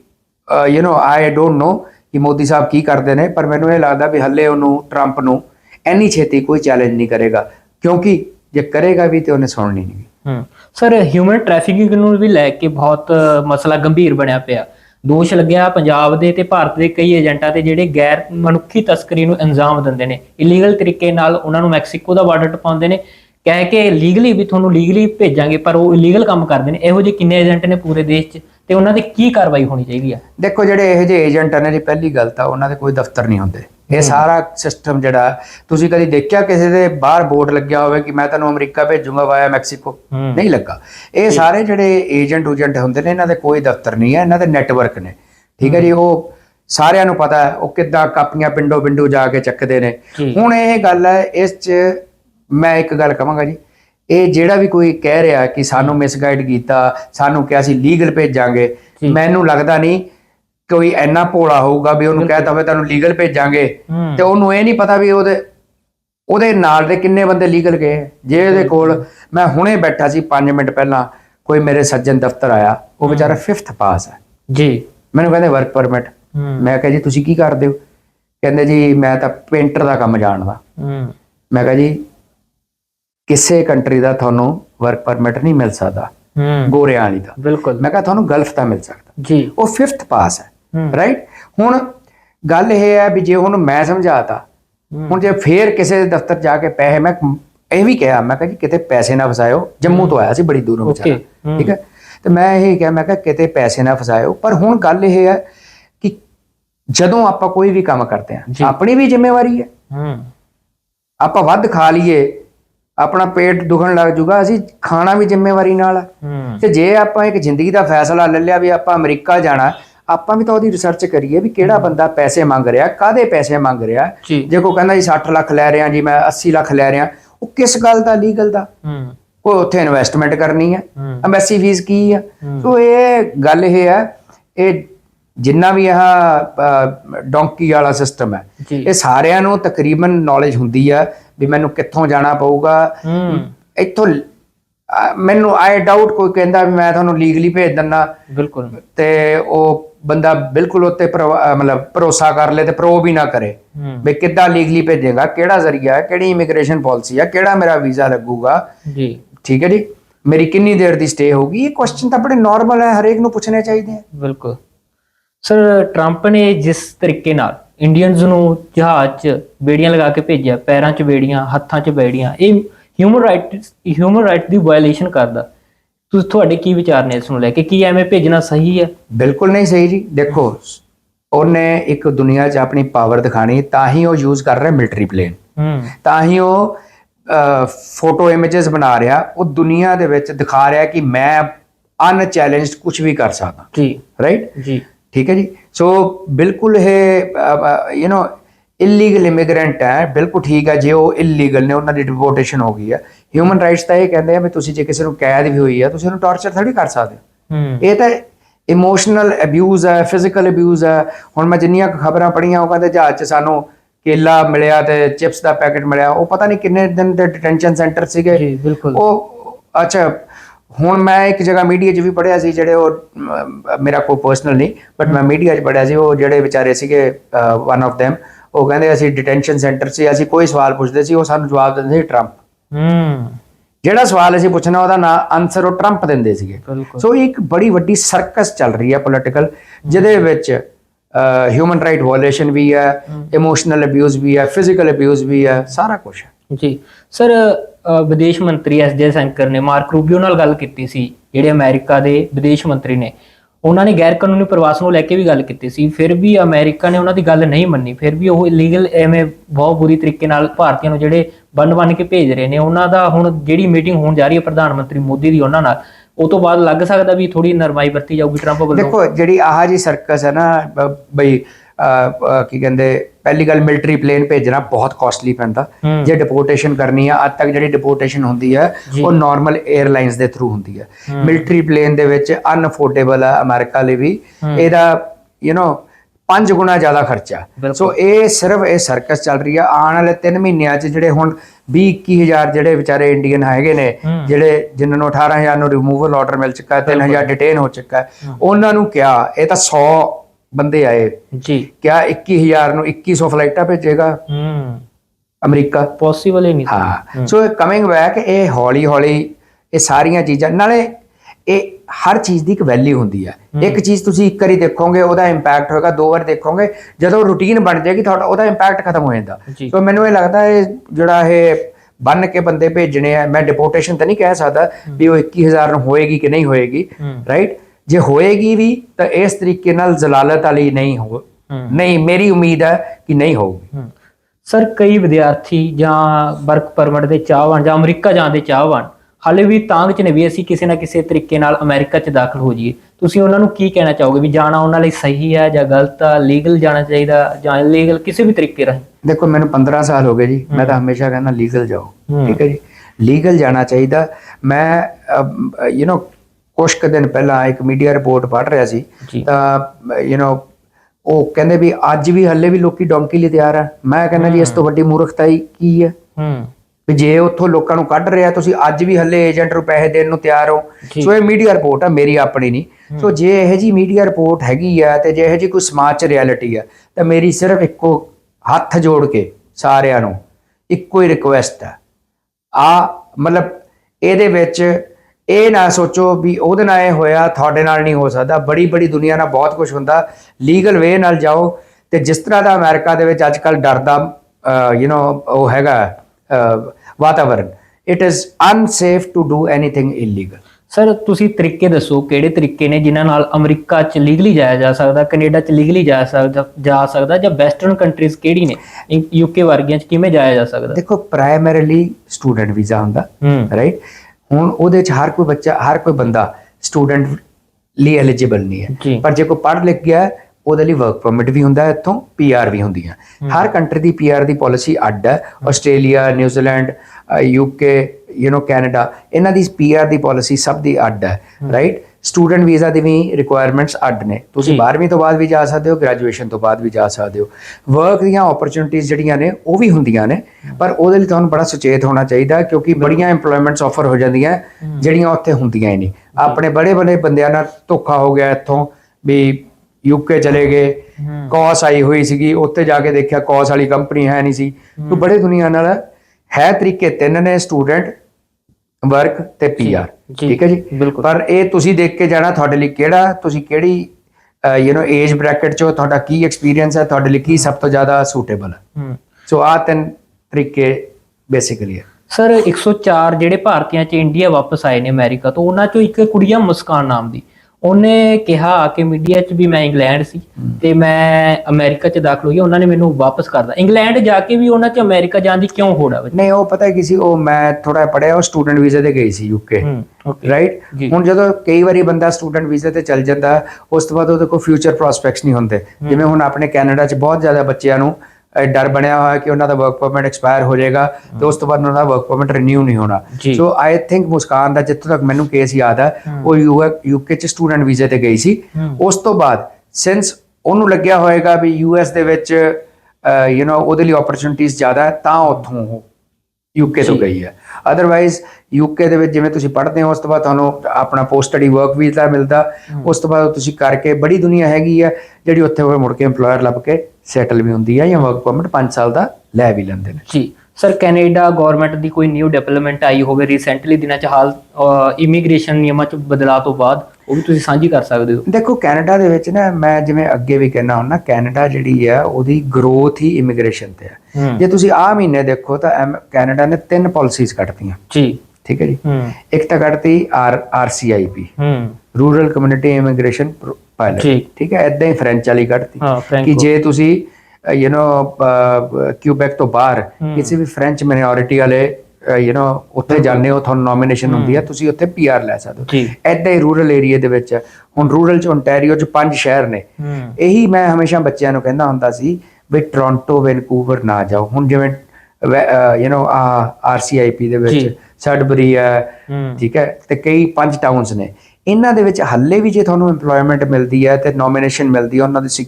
you know I don't know ਕਿ ਮੋਦੀ ਸਾਹਿਬ ਕੀ ਕਰਦੇ ਨੇ, ਪਰ ਮੈਨੂੰ ਇਹ ਲੱਗਦਾ ਵੀ ਹੱਲੇ ਉਹਨੂੰ ਟਰੰਪ ਨੂੰ ਐਨੀ ਛੇਤੀ ਕੋਈ ਚੈਲੰਜ ਨਹੀਂ ਕਰੇਗਾ, ਕਿਉਂਕਿ ਜੇ ਕਰੇਗਾ ਵੀ ਤੇ ਉਹਨੇ ਸੁਣਨੀ ਨਹੀਂ। ਹੂੰ। ਸਰ ਹਿਊਮਨ ਟ੍ਰੈਫਿਕਿੰਗ ਨੂੰ ਵੀ ਲੈ ਕੇ ਬਹੁਤ ਮਸਲਾ ਗੰਭੀਰ ਬਣਿਆ ਪਿਆ। ਦੋਸ਼ ਲੱਗਿਆ ਪੰਜਾਬ ਦੇ ਤੇ ਭਾਰਤ ਦੇ ਕਈ ਏਜੰਟਾਂ ਤੇ ਜਿਹੜੇ ਗੈਰ ਮਨੁੱਖੀ ਤਸਕਰੀ ਨੂੰ ਅੰਜਾਮ ਦਿੰਦੇ ਨੇ। ਇਲੀਗਲ ਤਰੀਕੇ ਨਾਲ ਉਹਨਾਂ ਨੂੰ ਮੈਕਸੀਕੋ ਦਾ ਬਾਰਡਰ ਟਪਾਉਂਦੇ ਨੇ। ਕਹਿ ਕੇ ਲੀਗਲੀ ਵੀ ਤੁਹਾਨੂੰ ਲੀਗਲੀ ਭੇਜਾਂਗੇ, ਪਰ ਉਹ ਇਲੀਗਲ ਕੰਮ ਕਰਦੇ ਨੇ। ਇਹੋ ਜਿਹੇ ਕਿੰਨੇ ਏਜੰਟ ਨੇ ਪੂਰੇ ਦੇਸ਼ 'ਚ? ਤੇ ਉਹਨਾਂ ਤੇ ਕੀ ਕਾਰਵਾਈ ਹੋਣੀ ਚਾਹੀਦੀ ਆ? ਦੇਖੋ ਜਿਹੜੇ ਇਹੋ ਜਿਹੇ ਏਜੰਟ ਨੇ ਜੀ ਪਹਿਲੀ ਗੱਲ ਤਾਂ ਉਹਨਾਂ ਦੇ ਕੋਈ ਦਫ਼ਤਰ ਨਹੀਂ ਹੁੰਦੇ। ਇਹ ਸਾਰਾ ਸਿਸਟਮ ਜਿਹੜਾ ਤੁਸੀਂ ਕਦੀ ਦੇਖਿਆ ਕਿਸੇ ਦੇ ਬਾਹਰ ਬੋਰਡ ਲੱਗਿਆ ਹੋਵੇ ਕਿ ਮੈਂ ਤੁਹਾਨੂੰ ਅਮਰੀਕਾ ਭੇਜੂੰਗਾ ਵਾਇਆ ਮੈਕਸੀਕੋ? ਹੂੰ। ਨਹੀਂ ਲੱਗਾ। ਇਹ ਸਾਰੇ ਜਿਹੜੇ ਏਜੰਟ ਊਜੰਟ ਹੁੰਦੇ ਨੇ ਇਹਨਾਂ ਦੇ ਕੋਈ ਦਫ਼ਤਰ ਨਹੀਂ ਹੈ ਇਹਨਾਂ ਦੇ ਨੈਟਵਰਕ ਨੇ। ਠੀਕ ਹੈ ਜੀ ਉਹ ਸਾਰਿਆਂ ਨੂੰ ਪਤਾ ਹੈ ਉਹ ਕਿੱਦਾਂ ਕਾਪੀਆਂ ਪਿੰਡੋ ਪਿੰਡੂ ਜਾ ਕੇ ਚੱਕਦੇ ਨੇ। ਹੁਣ ਇਹ ਗੱਲ ਹੈ ਇਸ 'ਚ ਮੈਂ ਇੱਕ ਗੱਲ ਕਹਾਂਗਾ ਜੀ ਇਹ ਜਿਹੜਾ ਵੀ ਕੋਈ ਕਹਿ ਰਿਹਾ ਕਿ ਸਾਨੂੰ ਮਿਸਗਾਈਡ ਕੀਤਾ ਸਾਨੂੰ ਕਿਹਾ ਸੀ ਲੀਗਲ ਭੇਜਾਂਗੇ। ਮੈਨੂੰ ਲੱਗਦਾ ਨਹੀਂ ਕੋਈ ਇੰਨਾ ਭੋਲਾ ਹੋਊਗਾ ਵੀ ਉਹਨੂੰ ਕਹਿਤਾ ਹੋਵੇ ਤੁਹਾਨੂੰ ਲੀਗਲ ਭੇਜਾਂਗੇ। ਤੇ ਉਹਨੂੰ ਇਹ ਨਹੀਂ ਪਤਾ ਵੀ ਉਹਦੇ ਉਹਦੇ ਨਾਲ ਦੇ ਕਿੰਨੇ ਬੰਦੇ ਲੀਗਲ ਗਏ। ਜੇ ਇਹਦੇ ਕੋਲ ਮੈਂ ਹੁਣੇ ਬੈਠਾ ਸੀ 5 ਮਿੰਟ ਪਹਿਲਾਂ ਕੋਈ ਮੇਰੇ ਸੱਜਣ ਦਫ਼ਤਰ ਆਇਆ ਉਹ ਵਿਚਾਰਾ 5th ਪਾਸ ਹੈ। ਜੀ। ਮੈਨੂੰ ਕਹਿੰਦੇ ਵਰਕ ਪਰਮਿਟ ਮੈਂ ਕਿਹਾ ਜੀ ਤੁਸੀਂ ਕੀ ਕਰਦੇ ਹੋ? ਕਹਿੰਦੇ ਜੀ ਮੈਂ ਤਾਂ ਪੇਂਟਰ ਦਾ ਕੰਮ ਜਾਣਦਾ। ਮੈਂ ਕਿਹਾ ਜੀ ਕਿਸੇ ਕੰਟਰੀ ਦਾ ਤੁਹਾਨੂੰ ਵਰਕ ਪਰਮਿਟ ਨਹੀਂ ਮਿਲ ਸਕਦਾ। ਹੂੰ। ਗੋਰਿਆਂ ਵਾਲੀ ਦਾ। ਬਿਲਕੁਲ। ਮੈਂ ਕਿਹਾ ਤੁਹਾਨੂੰ ਗਲਫ ਦਾ ਮਿਲ ਸਕਦਾ। ਜੀ। ਉਹ 5th ਪਾਸ ਹੈ। ਰਾਈਟ ਹੁਣ ਗੱਲ ਇਹ ਹੈ ਵੀ ਜੇ ਹੁਣ ਮੈਂ ਸਮਝਾਤਾ। ਹੁਣ ਜੇ ਫੇਰ ਕਿਸੇ ਦਫ਼ਤਰ ਜਾ ਕੇ ਪੈਸੇ ਮੈਂ ਇਹ ਵੀ ਕਿਹਾ ਮੈਂ ਕਿਹਾ ਜੀ ਕਿਤੇ ਪੈਸੇ ਨਾ ਫਸਾਇਓ। ਜੰਮੂ ਤੋਂ ਆਇਆ ਸੀ ਬੜੀ ਦੂਰੋਂ ਵਿਚਾਰਾ। ਠੀਕ ਹੈ? ਤੇ ਮੈਂ ਇਹ ਕਿਹਾ ਮੈਂ ਕਿਹਾ ਕਿਤੇ ਪੈਸੇ ਨਾ ਫਸਾਇਓ। ਪਰ ਹੁਣ ਗੱਲ ਇਹ ਹੈ ਕਿ ਜਦੋਂ ਆਪਾਂ ਕੋਈ ਵੀ ਕੰਮ ਕਰਦੇ। ਹਾਂ ਆਪਣੀ ਵੀ ਜ਼ਿੰਮੇਵਾਰੀ ਹੈ। ਹੂੰ। ਆਪਾਂ ਵੱਧ ਖਾ ਲਈਏ। ਆਪਣਾ ਪੇਟ ਦੁਖਣ ਲੱਗ ਜੂਗਾ ਅਸੀਂ ਖਾਣਾ ਵੀ ਜ਼ਿੰਮੇਵਾਰੀ ਨਾਲ। ਹੈ। ਹੂੰ ਤੇ ਜੇ ਆਪਾਂ ਇੱਕ ਜ਼ਿੰਦਗੀ ਦਾ ਫੈਸਲਾ ਲੈ ਲਿਆ ਵੀ ਆਪਾਂ ਅਮਰੀਕਾ ਜਾਣਾ ਆਪਾਂ ਵੀ ਤਾਂ ਉਹਦੀ ਰਿਸਰਚ ਕਰੀਏ ਵੀ ਕਿਹੜਾ ਬੰਦਾ ਪੈਸੇ ਮੰਗ ਰਿਹਾ ਕਾਦੇ ਪੈਸੇ ਮੰਗ ਰਿਹਾ। ਜੀ। ਕੋਈ ਕਹਿੰਦਾ ਜੀ 60 ਲੱਖ ਲੈ ਰਿਹਾ ਜੀ ਮੈਂ 80 ਲੱਖ ਲੈ ਰਿਹਾ ਉਹ ਕਿਸ ਗੱਲ ਦਾ ਲੀਗਲ ਦਾ? ਹੂੰ। ਕੋਈ ਉੱਥੇ ਇਨਵੈਸਟਮੈਂਟ ਕਰਨੀ ਹੈ ਹੂੰ। ਐਮਬੈਸੀ ਫੀਸ ਕੀ ਆ? ਸੋ ਇਹ ਗੱਲ ਇਹ ਹੈ ਇਹ ਜਿੰਨਾ ਵੀ ਆਹ ਡੋਂਕੀ ਵਾਲਾ ਸਿਸਟਮ ਹੈ ਇਹ ਸਾਰਿਆਂ ਨੂੰ ਤਕਰੀਬਨ ਨੌਲੇਜ ਹੁੰਦੀ ਆ ਵੀ ਮੈਨੂੰ ਕਿੱਥੋਂ ਜਾਣਾ ਪਊਗਾ। ਹੂੰ। ਇੱਥੋਂ ਮੈਨੂੰ ਆਈ ਡਾਊਟ ਕੋਈ ਕਹਿੰਦਾ ਵੀ ਮੈਂ ਤੁਹਾਨੂੰ ਲੀਗਲੀ ਭੇਜ ਦਿੰਦਾ। ਬਿਲਕੁਲ। ਤੇ ਉਹ ਬੰਦਾ ਬਿਲਕੁਲ ਉੱਤੇ ਮਤਲਬ ਭਰੋਸਾ ਕਰ ਲੇ ਤੇ ਪ੍ਰੋ ਵੀ ਨਾ ਕਰੇ। ਹੂੰ। ਵੀ ਕਿੱਦਾਂ ਲੀਗਲੀ ਭੇਜੇਗਾ ਕਿਹੜਾ ਜ਼ਰੀਆ ਹੈ ਕਿਹੜੀ ਇਮੀਗ੍ਰੇਸ਼ਨ ਪਾਲਿਸੀ ਆ ਕਿਹੜਾ ਮੇਰਾ ਵੀਜ਼ਾ ਲੱਗੂਗਾ। ਜੀ। ਠੀਕ ਹੈ ਜੀ? ਮੇਰੀ ਕਿੰਨੀ ਦੇਰ ਦੀ ਸਟੇ ਹੋਗੀ ਇਹ ਕੁਐਸਚਨ ਤਾਂ ਬੜੇ ਨਾਰਮਲ ਹੈ ਹਰੇਕ ਨੂੰ ਪੁੱਛਣੇ ਚਾਹੀਦੇ ਆ। ਬਿਲਕੁਲ। ਸਰ ਟਰੰਪ ਨੇ ਜਿਸ ਤਰੀਕੇ ਨਾਲ ਇੰਡੀਅਨਸ ਨੂੰ ਜਹਾਜ਼ 'ਚ ਬੇੜੀਆਂ ਲਗਾ ਕੇ ਭੇਜਿਆ ਪੈਰਾਂ 'ਚ ਬੇੜੀਆਂ ਹੱਥਾਂ 'ਚ ਬੇੜੀਆਂ। ਇਹ ਹਿਊਮਨ ਰਾਈਟ ਹਿਊਮਨ ਰਾਈਟ ਦੀ ਵਾਇਓਲੇਸ਼ਨ ਕਰਦਾ। ਤੁਸੀਂ ਤੁਹਾਡੇ ਕੀ ਵਿਚਾਰ ਨੇ ਇਸ ਨੂੰ ਲੈ ਕੇ? ਕੀ ਐਵੇਂ ਭੇਜਣਾ ਸਹੀ ਹੈ? ਬਿਲਕੁਲ ਨਹੀਂ ਸਹੀ ਜੀ। ਦੇਖੋ ਉਹਨੇ ਇੱਕ ਦੁਨੀਆ 'ਚ ਆਪਣੀ ਪਾਵਰ ਦਿਖਾਣੀ ਤਾਂ ਹੀ ਉਹ ਯੂਜ਼ ਕਰ ਰਿਹਾ ਮਿਲਟਰੀ ਪਲੇਨ ਤਾਂ ਹੀ ਉਹ ਫੋਟੋ ਇਮੇजेस ਬਣਾ ਰਿਹਾ। ਉਹ ਦੁਨੀਆ ਦੇ ਵਿੱਚ ਦਿਖਾ ਰਿਹਾ ਕਿ ਮੈਂ ਅਨਚੈਲੰਜਡ ਕੁਝ ਵੀ ਕਰ ਸਕਦਾ। ਜੀ। ਰਾਈਟ ਜੀ। ਠੀਕ ਹੈ ਜੀ? ਸੋ ਬਿਲਕੁਲ ਇਹ ਯੂ نو ਇਲੀਗਲ ਇਮੀਗ੍ਰੈਂਟ ਹੈ ਬਿਲਕੁਲ ਠੀਕ ਹੈ ਜੇ ਉਹ ਇਲੀਗਲ ਨੇ ਉਹਨਾਂ ਦੀ ਡਿਪੋਰਟੇਸ਼ਨ ਹੋ ਗਈ ਹੈ। ਹਿਊਮਨ ਰਾਈਟਸ ਤਾਂ ਇਹ ਕਹਿੰਦੇ ਆ ਵੀ ਤੁਸੀਂ ਜੇ ਕਿਸੇ ਨੂੰ ਕੈਦ ਵੀ ਹੋਈ ਹੈ ਤੁਸੀਂ ਉਹਨੂੰ ਟਾਰਚਰ ਥੋੜੀ ਕਰ ਸਕਦੇ ਹੋ। ਇਹ ਤਾਂ ਇਮੋਸ਼ਨਲ ਅਬਿਊਜ਼ ਹੈ ਫਿਜ਼ੀਕਲ ਅਬਿਊਜ਼ ਹੈ। ਹੁਣ ਮੈਂ ਜਿੰਨੀਆਂ ਖਬਰਾਂ ਪੜੀਆਂ ਉਹ ਕਹਿੰਦੇ ਜਹਾਜ਼ 'ਚ ਸਾਨੂੰ ਕੇਲਾ ਮਿਲਿਆ ਤੇ ਚਿਪਸ ਦਾ ਪੈਕੇਟ ਮਿਲਿਆ। ਉਹ ਪਤਾ ਨਹੀਂ ਕਿੰਨੇ ਦਿਨ ਦੇ ਡਿਟੈਂਸ਼ਨ ਸੈਂਟਰ ਸੀਗੇ। ਜੀ ਬਿਲਕੁਲ। ਉਹ ਅੱਛਾ ਹੁਣ ਮੈਂ ਇੱਕ ਜਗ੍ਹਾ ਮੀਡੀਆ 'ਚ ਵੀ ਪੜਿਆ ਸੀ ਜਿਹੜੇ ਉਹ ਮੇਰਾ ਕੋਈ ਪਰਸਨਲ ਨਹੀਂ ਬਟ ਮੈਂ ਮੀਡੀਆ 'ਚ ਪੜਿਆ ਸੀ ਉਹ ਜਿਹੜੇ ਵਿਚਾਰੇ ਸੀਗੇ ਵਨ ਆਫ them ਉਹ ਕਹਿੰਦੇ ਅਸੀਂ ਡਿਟੈਂਸ਼ਨ ਸੈਂਟਰ 'ਚ ਅਸੀਂ ਕੋਈ ਸਵਾਲ ਪੁੱਛਦੇ ਸੀ ਉਹ ਸਾਨੂੰ ਜਵਾਬ ਦਿੰਦੇ ਸੀ ਟਰੰਪ ਹੂੰ। ਜਿਹੜਾ ਸਵਾਲ ਅਸੀਂ ਪੁੱਛਣਾ ਉਹਦਾ ਨਾਂ ਆਨਸਰ ਉਹ ਟਰੰਪ ਦਿੰਦੇ ਸੀਗੇ। ਸੋ ਇੱਕ ਬੜੀ ਵੱਡੀ ਸਰਕਸ ਚੱਲ ਰਹੀ ਹੈ ਪੋਲਿਟੀਕਲ ਜਿਹਦੇ ਵਿੱਚ ਹਿਊਮਨ ਰਾਈਟ ਵਾਇਓਲੇਸ਼ਨ ਵੀ ਹੈ ਇਮੋਸ਼ਨਲ ਅਬਿਊਜ਼ ਵੀ ਹੈ ਫਿਜ਼ੀਕਲ ਅਬਿਊਜ਼ ਵੀ ਹੈ ਸਾਰਾ ਕੁਝ ਹੈ। ਜੀ। ਸਰ ਵਿਦੇਸ਼ ਮੰਤਰੀ ਐਸ ਜੇ ਸ਼ੰਕਰ ਨੇ, ਮਾਰਕ ਰੂਬੀਓ ਨਾਲ ਗੱਲ ਕੀਤੀ ਸੀ, ਜਿਹੜੇ ਅਮਰੀਕਾ ਦੇ ਵਿਦੇਸ਼ ਮੰਤਰੀ ਨੇ। ਉਹਨਾਂ ਨੇ ਗੈਰ ਕਾਨੂੰਨੀ ਪ੍ਰਵਾਸ ਨੂੰ ਲੈ ਕੇ ਵੀ ਗੱਲ ਕੀਤੀ ਸੀ, ਫਿਰ ਵੀ ਅਮਰੀਕਾ ਨੇ ਉਹਨਾਂ ਦੀ ਗੱਲ ਨਹੀਂ ਮੰਨੀ, ਫਿਰ ਵੀ ਉਹ ਇਲੀਗਲ ਐਵੇਂ ਬਹੁਤ ਬੁਰੀ ਤਰੀਕੇ ਨਾਲ ਭਾਰਤੀਆਂ ਨੂੰ ਜਿਹੜੇ ਬੰਨ ਬੰਨ ਕੇ ਭੇਜ ਰਹੇ ਨੇ, ਉਹਨਾਂ ਦਾ ਹੁਣ ਜਿਹੜੀ ਮੀਟਿੰਗ ਹੋਣ ਜਾ ਰਹੀ ਹੈ ਪ੍ਰਧਾਨ ਮੰਤਰੀ ਮੋਦੀ ਦੀ ਉਹਨਾਂ ਨਾਲ, ਉਹ ਤੋਂ ਬਾਅਦ ਲੱਗ ਸਕਦਾ ਵੀ ਥੋੜੀ ਨਰਮਾਈ ਵਰਤੀ ਜਾਊਗੀ ਟਰੰਪ ਵੱਲੋਂ। ਦੇਖੋ, ਜਿਹੜੀ ਆਹ ਜੀ ਸਰਕਸ ਹੈ ਨਾ ਬਈ ਕੀ ਕਹਿੰਦੇ ਪਹਿਲੀ ਗੱਲ ਮਿਲਟਰੀ ਪਲੇਨ ਭੇਜਣਾ ਬਹੁਤ ਕਾਸਟਲੀ ਪੈਂਦਾ। ਜੇ ਡਿਪੋਰਟੇਸ਼ਨ ਕਰਨੀ ਆ ਅੱਜ ਤੱਕ ਜਿਹੜੀ ਡਿਪੋਰਟੇਸ਼ਨ ਹੁੰਦੀ ਹੈ ਉਹ ਨਾਰਮਲ 에ਅਰਲਾਈਨਸ ਦੇ ਥਰੂ ਹੁੰਦੀ ਹੈ। ਮਿਲਟਰੀ ਪਲੇਨ ਦੇ ਵਿੱਚ ਅਨ ਅਫੋਰਡੇਬਲ ਆ ਅਮਰੀਕਾ ਲਈ ਵੀ। ਇਹਦਾ ਯੂ نو ਪੰਜ ਗੁਣਾ ਜ਼ਿਆਦਾ ਖਰਚਾ। ਸੋ ਇਹ ਸਿਰਫ ਇਹ ਸਰਕਸ ਚੱਲ ਰਹੀ ਆ। ਆਉਣ ਵਾਲੇ 3 ਮਹੀਨਿਆਂ 'ਚ ਜਿਹੜੇ ਹੁਣ 20 21000 ਜਿਹੜੇ ਵਿਚਾਰੇ ਇੰਡੀਅਨ ਹੈਗੇ ਨੇ ਜਿਹੜੇ ਜਿਨ੍ਹਾਂ ਨੂੰ 18000 ਨੂੰ ਰਿਮੂਵਲ ਆਰਡਰ ਮਿਲ ਚੁੱਕਾ ਹੈ 3000 ਡਿਟੇਨ ਹੋ ਚੁੱਕਾ ਹੈ। ਉਹਨਾਂ ਨੂੰ ਕਿਹਾ ਇਹ ਤਾਂ 100 ਬੰਦੇ ਆਏ। ਜੀ। ਕਿਆ 21000 ਨੂੰ 2100 ਫਲਾਈਟਾਂ ਭੇਜੇਗਾ। ਹੂੰ। ਅਮਰੀਕਾ। ਪੋਸੀਬਲ ਹੀ ਨਹੀਂ। ਹਾਂ। ਸੋ ਕਮਿੰਗ ਬੈਕ ਇਹ ਹੌਲੀ ਹੌਲੀ ਇਹ ਸਾਰੀਆਂ ਚੀਜ਼ਾਂ ਨਾਲੇ ਇਹ ਹਰ ਚੀਜ਼ ਦੀ ਇੱਕ ਵੈਲਿਊ ਹੁੰਦੀ ਹੈ। ਇੱਕ ਚੀਜ਼ ਤੁਸੀਂ ਇੱਕ ਵਾਰੀ ਦੇਖੋਗੇ ਉਹਦਾ ਇੰਪੈਕਟ ਹੋਏਗਾ ਦੋ ਵਾਰ ਦੇਖੋਗੇ ਜਦੋਂ ਰੂਟੀਨ ਬਣ ਜਾਏਗੀ ਤੁਹਾਡਾ ਉਹਦਾ ਇੰਪੈਕਟ ਖਤਮ ਹੋ ਜਾਂਦਾ। ਸੋ ਮੈਨੂੰ ਇਹ ਲੱਗਦਾ ਹੈ ਜਿਹੜਾ ਇਹ ਬੰਨ ਕੇ ਬੰਦੇ ਭੇਜਣੇ ਆ ਮੈਂ ਡਿਪੋਰਟੇਸ਼ਨ ਤਾਂ ਨਹੀਂ ਕਹਿ ਸਕਦਾ ਵੀ ਉਹ 21000 ਨੂੰ ਹੋਏਗੀ ਕਿ ਨਹੀਂ ਹੋਏਗੀ। ਰਾਈਟ ਜੇ ਹੋਏਗੀ ਵੀ ਤਾਂ ਇਸ ਤਰੀਕੇ ਨਾਲ ਜ਼ਲਾਲਤ ਵਾਲੀ ਨਹੀਂ ਹੋ। ਨਹੀਂ ਮੇਰੀ ਉਮੀਦ ਹੈ ਕਿ ਨਹੀਂ ਹੋਊਗੀ। ਸਰ ਕਈ ਵਿਦਿਆਰਥੀ ਜਾਂ ਵਰਕ ਪਰਮਿਟ ਦੇ ਚਾਹਵਾਨ ਜਾਂ ਅਮਰੀਕਾ ਜਾਣ ਦੇ ਚਾਹਵਾਨ ਹਾਲੇ ਵੀ ਤਾਂਗ ਚ ਨੇ ਵੀ ਅਸੀਂ ਕਿਸੇ ਨਾ ਕਿਸੇ ਤਰੀਕੇ ਨਾਲ ਅਮਰੀਕਾ ਚ ਦਾਖਲ ਹੋ ਜਾਈਏ। ਤੁਸੀਂ ਉਹਨਾਂ ਨੂੰ ਕੀ ਕਹਿਣਾ ਚਾਹੋਗੇ ਵੀ ਜਾਣਾ ਉਹਨਾਂ ਲਈ ਸਹੀ ਹੈ ਜਾਂ ਗਲਤ ਆ ਲੀਗਲ ਜਾਣਾ ਚਾਹੀਦਾ ਜਾਂ ਇਲੀਗਲ ਕਿਸੇ ਵੀ ਤਰੀਕੇ ਰਾਹੀਂ? ਦੇਖੋ ਮੈਨੂੰ 15 ਸਾਲ ਹੋ ਗਏ ਜੀ। ਮੈਂ ਤਾਂ ਹਮੇਸ਼ਾ ਕਹਿੰਦਾ ਲੀਗਲ ਜਾਓ। ਠੀਕ ਹੈ ਜੀ? ਲੀਗਲ ਜਾਣਾ ਚਾਹੀਦਾ। ਮੈਂ ਯੂ نو ਕੁਝ ਕੁ ਦਿਨ ਪਹਿਲਾਂ ਇੱਕ ਮੀਡੀਆ ਰਿਪੋਰਟ ਪੜ੍ਹ ਰਿਹਾ ਸੀ। ਤਾਂ ਯੂ نو ਉਹ ਕਹਿੰਦੇ ਵੀ ਅੱਜ ਵੀ ਹੱਲੇ ਵੀ ਲੋਕੀ ਡੌਂਕੀ ਲਈ ਤਿਆਰ ਆ। ਮੈਂ ਕਹਿੰਦਾ ਜੀ ਇਸ ਤੋਂ ਵੱਡੀ ਮੂਰਖਤਾਈ ਕੀ ਹੈ ਹੂੰ। ਵੀ ਜੇ ਉੱਥੋਂ ਲੋਕਾਂ ਨੂੰ ਕੱਢ ਰਿਹਾ ਤੁਸੀਂ ਅੱਜ ਵੀ ਹੱਲੇ ਏਜੰਟ ਨੂੰ ਪੈਸੇ ਦੇਣ ਨੂੰ ਤਿਆਰ ਹੋ। ਸੋ ਇਹ ਮੀਡੀਆ ਰਿਪੋਰਟ ਆ ਮੇਰੀ ਆਪਣੀ ਨਹੀਂ। ਸੋ ਜੇ ਇਹ ਜੀ ਮੀਡੀਆ ਰਿਪੋਰਟ ਹੈਗੀ ਆ ਤੇ ਜੇ ਇਹ ਜੀ ਕੋਈ ਸਮਾਜ ਚ ਰਿਐਲਿਟੀ ਆ ਤਾਂ ਮੇਰੀ ਸਿਰਫ ਇੱਕੋ ਹੱਥ ਜੋੜ ਕੇ ਸਾਰਿਆਂ ਨੂੰ ਇੱਕੋ ਹੀ ਰਿਕੁਐਸਟ ਆ। ਆ ਮਤਲਬ ਇਹਦੇ ਵਿੱਚ ਇਹ ਨਾ ਸੋਚੋ ਵੀ ਉਹਦੇ ਨਾਲ ਇਹ ਹੋਇਆ ਤੁਹਾਡੇ ਨਾਲ ਨਹੀਂ ਹੋ ਸਕਦਾ। ਬੜੀ ਬੜੀ ਦੁਨੀਆ ਨਾਲ ਬਹੁਤ ਕੁਝ ਹੁੰਦਾ। ਲੀਗਲ ਵੇ ਨਾਲ ਜਾਓ। ਤੇ ਜਿਸ ਤਰ੍ਹਾਂ ਦਾ ਅਮਰੀਕਾ ਦੇ ਵਿੱਚ ਅੱਜ ਕੱਲ ਡਰ ਦਾ ਯੂ نو ਉਹ ਹੈਗਾ ਅਹ, ਵਾਤਾਵਰਣ it is unsafe to do anything illegal sir ਤੁਸੀਂ ਤਰੀਕੇ ਦੱਸੋ ਕਿਹੜੇ ਤਰੀਕੇ ਨੇ ਜਿਨ੍ਹਾਂ ਨਾਲ ਅਮਰੀਕਾ ਚ ਲੀਗਲੀ ਜਾਇਆ ਜਾ ਸਕਦਾ ਕੈਨੇਡਾ ਚ ਲੀਗਲੀ ਜਾ ਸਕਦਾ ਜਾ ਸਕਦਾ ਜਾਂ ਵੈਸਟਰਨ ਕੰਟਰੀਜ਼ ਕਿਹੜੀ ਨੇ? ਯੂਕੇ ਵਰਗੀਆਂ ਚ ਕਿਵੇਂ ਜਾਇਆ ਜਾ ਸਕਦਾ? ਦੇਖੋ ਪ੍ਰਾਇਮਰੀਲੀ ਸਟੂਡੈਂਟ ਵੀਜ਼ਾ ਹੁੰਦਾ ਰਾਈਟ ਹੁਣ ਉਹਦੇ ਚ ਹਰ ਕੋਈ ਬੱਚਾ ਹਰ ਕੋਈ ਬੰਦਾ ਸਟੂਡੈਂਟ ਲਈ ਐਲੀਜੀਬਲ ਨਹੀਂ। ਹੈ। ਪਰ ਜੇ ਕੋਈ ਪੜ੍ਹ ਲਿਖ ਗਿਆ ਉਹਦੇ ਲਈ ਵਰਕ ਪਰਮਿਟ ਵੀ ਹੁੰਦਾ ਹੈ ਇੱਥੋਂ ਪੀਆਰ ਵੀ ਹੁੰਦੀ ਹੈ। ਹਰ ਕੰਟਰੀ ਦੀ ਪੀਆਰ ਦੀ ਪਾਲਿਸੀ ਅੱਡ ਹੈ। Australia New Zealand UK you know Canada ਇਹਨਾਂ ਦੀ ਪੀਆਰ ਦੀ ਪਾਲਿਸੀ ਸਭ ਦੀ ਅੱਡ ਹੈ ਰਾਈਟ ਸਟੂਡੈਂਟ ਵੀਜ਼ਾ ਦੀ ਵੀ ਰਿਕੁਆਇਰਮੈਂਟਸ ਅੱਡ ਨੇ। ਤੁਸੀਂ ਜੀ। 12ਵੀਂ ਤੋਂ ਬਾਅਦ ਵੀ ਜਾ ਸਕਦੇ ਹੋ ਗ੍ਰੈਜੂਏਸ਼ਨ ਤੋਂ ਬਾਅਦ ਵੀ ਜਾ ਸਕਦੇ ਹੋ। ਵਰਕ ਦੀਆਂ ਓਪਰਚੁਨਿਟੀਆਂ ਜਿਹੜੀਆਂ ਨੇ ਉਹ ਵੀ ਹੁੰਦੀਆਂ ਨੇ। ਪਰ ਉਹਦੇ ਲਈ ਤੁਹਾਨੂੰ ਬੜਾ ਸੁਚੇਤ ਹੋਣਾ ਚਾਹੀਦਾ ਕਿਉਂਕਿ ਬੜੀਆਂ ਏਮਪਲੋਇਮੈਂਟਸ ਆਫਰ ਹੋ ਜਾਂਦੀਆਂ ਜਿਹੜੀਆਂ ਉੱਥੇ ਹੁੰਦੀਆਂ ਹੀ ਨਹੀਂ। ਆਪਣੇ ਬੜੇ ਬੜੇ ਬੰਦਿਆਂ ਨਾਲ ਧੋਖਾ ਹੋ ਗਿਆ ਇੱਥੋਂ ਵੀ ਯੂਕੇ ਚਲੇ ਗਏ ਕੌਸ ਆਈ ਹੋਈ ਸੀਗੀ ਉੱਥੇ ਜਾ ਕੇ ਦੇਖਿਆ ਕੌਸ ਵਾਲੀ ਕੰਪਨੀ ਹੈ ਨਹੀਂ ਸੀ। ਤੋਂ ਬੜੇ ਦੁਨੀਆ ਨਾਲ ਹੈ ਤਰੀਕੇ ਤਿੰਨ ਨੇ ਸਟੂਡੈਂਟ ਵਰਕ ਤੇ ਪੀਆਰ ਠੀਕ ਹੈ ਜੀ। ਪਰ ਇਹ ਤੁਸੀਂ ਦੇਖ ਕੇ ਜਾਣਾ ਤੁਹਾਡੇ ਲਈ ਕਿਹੜਾ ਤੁਸੀਂ ਕਿਹੜੀ ਯੂ نو ਏਜ ਬ੍ਰੈਕਟ ਚੋਂ ਤੁਹਾਡਾ ਕੀ ਐਕਸਪੀਰੀਅੰਸ ਹੈ ਤੁਹਾਡੇ ਲਈ ਕੀ ਸਭ ਤੋਂ ਜ਼ਿਆਦਾ ਸੂਟੇਬਲ ਹੈ? ਹੂੰ ਸੋ ਆ ਤਿੰਨ ਤਰੀਕੇ ਬੇਸਿਕਲੀ ਹੈ। ਸਰ 104 ਜਿਹੜੇ ਭਾਰਤੀਆਂ ਚ ਇੰਡੀਆ ਵਾਪਸ ਆਏ ਨੇ ਅਮਰੀਕਾ ਤੋਂ ਉਹਨਾਂ ਚੋਂ ਇੱਕ ਕੁੜੀਆ ਮੁਸਕਾਨ ਨਾਮ ਦੀ। ਉਹਨੇ ਕਿਹਾ ਕਿ ਮੀਡੀਆ 'ਚ ਵੀ ਮੈਂ ਇੰਗਲੈਂਡ ਸੀ ਤੇ ਮੈਂ ਅਮਰੀਕਾ 'ਚ ਦਾਖਲ ਹੋਈ ਉਹਨਾਂ ਨੇ ਮੈਨੂੰ ਵਾਪਸ ਕਰਦਾ ਇੰਗਲੈਂਡ ਜਾ ਕੇ ਵੀ ਉਹਨਾਂ 'ਚ ਅਮਰੀਕਾ ਜਾਣ ਦੀ ਕਿਉਂ ਹੋੜ ਆ ਨਹੀਂ ਉਹ ਪਤਾ ਕੀ ਸੀ? ਉਹ ਮੈਂ ਥੋੜਾ ਪੜਿਆ ਉਹ ਸਟੂਡੈਂਟ ਵੀਜ਼ੇ ਤੇ ਗਈ ਸੀ ਯੂਕੇ ਰਾਈਟ। ਹੁਣ ਜਦੋਂ ਕਈ ਵਾਰੀ ਬੰਦਾ ਸਟੂਡੈਂਟ ਵੀਜ਼ੇ ਤੇ ਚੱਲ ਜਾਂਦਾ ਉਸ ਤੋਂ ਬਾਅਦ ਉਹਦੇ ਕੋਲ ਫਿਊਚਰ ਪ੍ਰੋਸਪੈਕਟਸ ਨਹੀਂ ਹੁੰਦੇ। ਜਿਵੇਂ ਹੁਣ ਆਪਣੇ ਕੈਨੇਡਾ 'ਚ ਬਹੁਤ ਜ਼ਿਆਦਾ ਬੱਚਿਆਂ ਨੂੰ ਡਰ ਬਣਿਆ ਹੋਇਆ ਕਿ ਉਹਨਾਂ ਦਾ ਵਰਕ ਪਰਮਿਟ ਐਕਸਪਾਇਰ ਹੋ ਜਾਏਗਾ ਤੇ ਉਸ ਤੋਂ ਬਾਅਦ ਉਹਨਾਂ ਦਾ ਵਰਕ ਪਰਮਿਟ ਰੀਨਿਊ ਨਹੀਂ ਹੋਣਾ। ਸੋ ਆਈ ਥਿੰਕ ਮੁਸਕਾਨ ਦਾ ਜਿੱਥੋਂ ਤੱਕ ਮੈਨੂੰ ਕੇਸ ਯਾਦ ਹੈ ਉਹ ਯੂਕੇ 'ਚ ਸਟੂਡੈਂਟ ਵੀਜ਼ੇ ਤੇ ਗਈ ਸੀ। ਉਸ ਤੋਂ ਬਾਅਦ ਸਿੰਸ ਉਹਨੂੰ ਲੱਗਿਆ ਹੋਏਗਾ ਵੀ ਯੂਐਸ ਦੇ ਵਿੱਚ ਯੂ نو ਉਹਦੇ ਲਈ ਓਪਰਚੁਨਿਟੀਆਂ ਜ਼ਿਆਦਾ ਹੈ ਤਾਂ ਉੱਥੋਂ ਉਹ ਯੂਕੇ ਤੋਂ। ਗਈ ਹੈ ਅਦਰਵਾਈਜ਼ ਯੂਕੇ ਦੇ ਵਿੱਚ ਜਿਵੇਂ ਤੁਸੀਂ ਪੜ੍ਹਦੇ ਹੋ ਉਸ ਤੋਂ ਬਾਅਦ ਤੁਹਾਨੂੰ ਆਪਣਾ ਪੋਸਟ ਸਟੱਡੀ ਵਰਕ ਵੀਜ਼ਾ ਮਿਲਦਾ। ਉਸ ਤੋਂ ਬਾਅਦ ਤੁਸੀਂ ਕਰਕੇ ਬੜੀ ਦੁਨੀਆ ਹੈਗੀ ਹੈ ਜਿਹੜੀ ਉੱਥੇ ਹੋਏ ਮੁੜ ਕੇ EMPLOYER ਲੱਭ ਕੇ ਸੈਟਲ ਵੀ ਹੁੰਦੀ ਹੈ ਜਾਂ ਵਰਕ ਪਰਮਿਟ 5 ਸਾਲ ਦਾ ਲੈ ਵੀ ਲੈਂਦੇ ਨੇ। ਜੀ। ਸਰ ਕੈਨੇਡਾ ਗਵਰਨਮੈਂਟ ਦੀ ਕੋਈ ਨਿਊ ਡਿਵੈਲਪਮੈਂਟ ਆਈ ਹੋਵੇ ਰੀਸੈਂਟਲੀ ਦਿਨਾਂ ਚ ਹਾਲ ਇਮੀਗ੍ਰੇਸ਼ਨ ਨਿਯਮਾਂ ਚ ਬਦਲਾਅ ਤੋਂ ਬਾਅਦ ਉਹ ਵੀ ਤੁਸੀਂ ਸਾਂਝੀ ਕਰ ਸਕਦੇ ਹੋ? ਦੇਖੋ ਕੈਨੇਡਾ ਦੇ ਵਿੱਚ ਨਾ ਮੈਂ ਜਿਵੇਂ ਅੱਗੇ ਵੀ ਕਹਿਣਾ ਹੁੰਦਾ ਕੈਨੇਡਾ ਜਿਹੜੀ ਹੈ ਉਹਦੀ ਗਰੋਥ ਹੀ ਇਮੀਗ੍ਰੇਸ਼ਨ ਤੇ ਹੈ। ਜੇ ਤੁਸੀਂ ਆਹ ਮਹੀਨੇ ਦੇਖੋ ਤਾਂ ਕੈਨੇਡਾ ਨੇ ਤਿੰਨ ਪਾਲਿਸੀਜ਼ ਕੱਢਤੀਆਂ ਜੀ। ਠੀਕ ਹੈ ਜੀ? ਇੱਕ ਤਾਂ ਕੱਢਤੀ ਆਰ ਆਰਸੀਆਈਪੀ ਹੂੰ। ਰੂਰਲ ਕਮਿਊਨਿਟੀ ਇਮੀਗ੍ਰੇਸ਼ਨ ਪਾਇਲਟ ਠੀਕ। ਹੈ? ਇਦਾਂ ਹੀ ਫ੍ਰੈਂਚ ਵਾਲੀ ਕੱਢਤੀ ਕਿ ਜੇ ਤੁਸੀਂ ਯੂ نو ਕਿਊਬੈਕ ਤੋਂ ਬਾਹਰ ਕਿਸੇ ਵੀ ਫ੍ਰੈਂਚ ਮਿਨੋਰਿਟੀ ਵਾਲੇ ਯੂ نو ਉੱਥੇ ਜਾਂਦੇ ਹੋ ਤੁਹਾਨੂੰ ਨੋਮੀਨੇਸ਼ਨ ਹੁੰਦੀ ਹੈ ਤੁਸੀਂ ਉੱਥੇ ਪੀਆਰ ਲੈ ਸਕਦੇ ਹੋ ਜੀ ਐਦਾਂ ਹੀ ਰੂਰਲ ਏਰੀਆ ਦੇ ਵਿੱਚ ਹੁਣ ਰੂਰਲ ਚ ਓਨਟਾਰੀਓ ਚ ਪੰਜ ਸ਼ਹਿਰ ਨੇ ਹੂੰ ਇਹੀ ਮੈਂ ਹਮੇਸ਼ਾ ਬੱਚਿਆਂ ਨੂੰ ਕਹਿੰਦਾ ਹੁੰਦਾ ਸੀ ਵੀ ਟੋਰਾਂਟੋ ਵੈਨਕੂਵਰ ਨਾ ਜਾਓ ਹੁਣ ਜਿਵੇਂ ਯੂ نو ਆ ਆਰਸੀਆਈਪੀ ਦੇ ਜੀ। ਵਿੱਚ ਸਡਬਰੀ ਹੈ ਹੂੰ ਠੀਕ ਹੈ ਤੇ ਕਈ ਪੰਜ ਟਾਊਨਸ ਨੇ ਇਹਨਾਂ ਦੇ ਵਿੱਚ ਹੱਲੇ ਵੀ ਜੇ ਤੁਹਾਨੂੰ EMPLOYMENT ਮਿਲਦੀ ਹੈ ਤੇ ਨੋਮੀਨੇਸ਼ਨ ਮਿਲਦੀ ਹੈ ਉਹਨਾਂ ਦੀ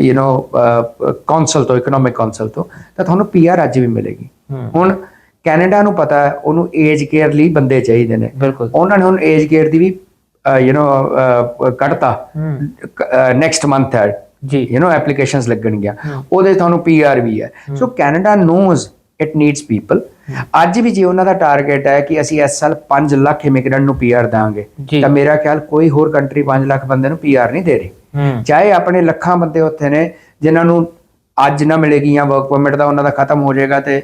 ਯੂ نو ਕੌਂਸਲ ਤੋਂ ਇਕਨੋਮਿਕ ਕੌਂਸਲ ਤੋਂ ਤਾਂ ਤੁਹਾਨੂੰ ਪੀਆਰ ਅੱਜ ਵੀ ਮਿਲੇਗੀ ਹੂੰ ਹੁਣ ਕੈਨੇਡਾ ਨੂੰ ਪਤਾ ਹੈ ਉਹਨੂੰ ਏਜ ਕੇਅਰ ਲਈ ਬੰਦੇ ਚਾਹੀਦੇ ਨੇ ਬਿਲਕੁਲ ਉਹਨਾਂ ਨੇ ਹੁਣ ਏਜ ਕੇਅਰ ਦੀ ਵੀ ਯੂ نو ਕੱਢਤਾ ਹੂੰ ਨੈਕਸਟ ਮੰਥ ਹੈ ਜੀ ਯੂ نو ਐਪਲੀਕੇਸ਼ਨਸ ਲੱਗਣਗੀਆਂ ਉਹਦੇ ਤੁਹਾਨੂੰ ਪੀਆਰ ਵੀ ਹੈ so Canada knows it needs people ਅੱਜ ਵੀ ਜੇ ਉਹਨਾਂ ਦਾ ਟਾਰਗੇਟ ਹੈ ਕਿ ਅਸੀਂ ਇਸ ਸਾਲ 5 ਲੱਖ ਇਮੀਗ੍ਰੈਂਟ ਨੂੰ ਪੀਆਰ ਦਾਂਗੇ। ਤਾਂ ਮੇਰਾ ਖਿਆਲ ਕੋਈ ਹੋਰ ਕੰਟਰੀ 5 ਲੱਖ ਬੰਦੇ ਨੂੰ ਪੀਆਰ ਨਹੀਂ ਦੇ ਰਹੀ। ਚਾਹੇ ਆਪਣੇ ਲੱਖਾਂ ਬੰਦੇ ਉੱਥੇ ਨੇ ਜਿਨ੍ਹਾਂ ਨੂੰ ਅੱਜ ਨਾ ਮਿਲੇਗੀ ਜਾਂ ਵਰਕ ਪਰਮਿਟ ਦਾ ਉਹਨਾਂ ਦਾ ਖਤਮ ਹੋ ਜਾਏਗਾ ਤੇ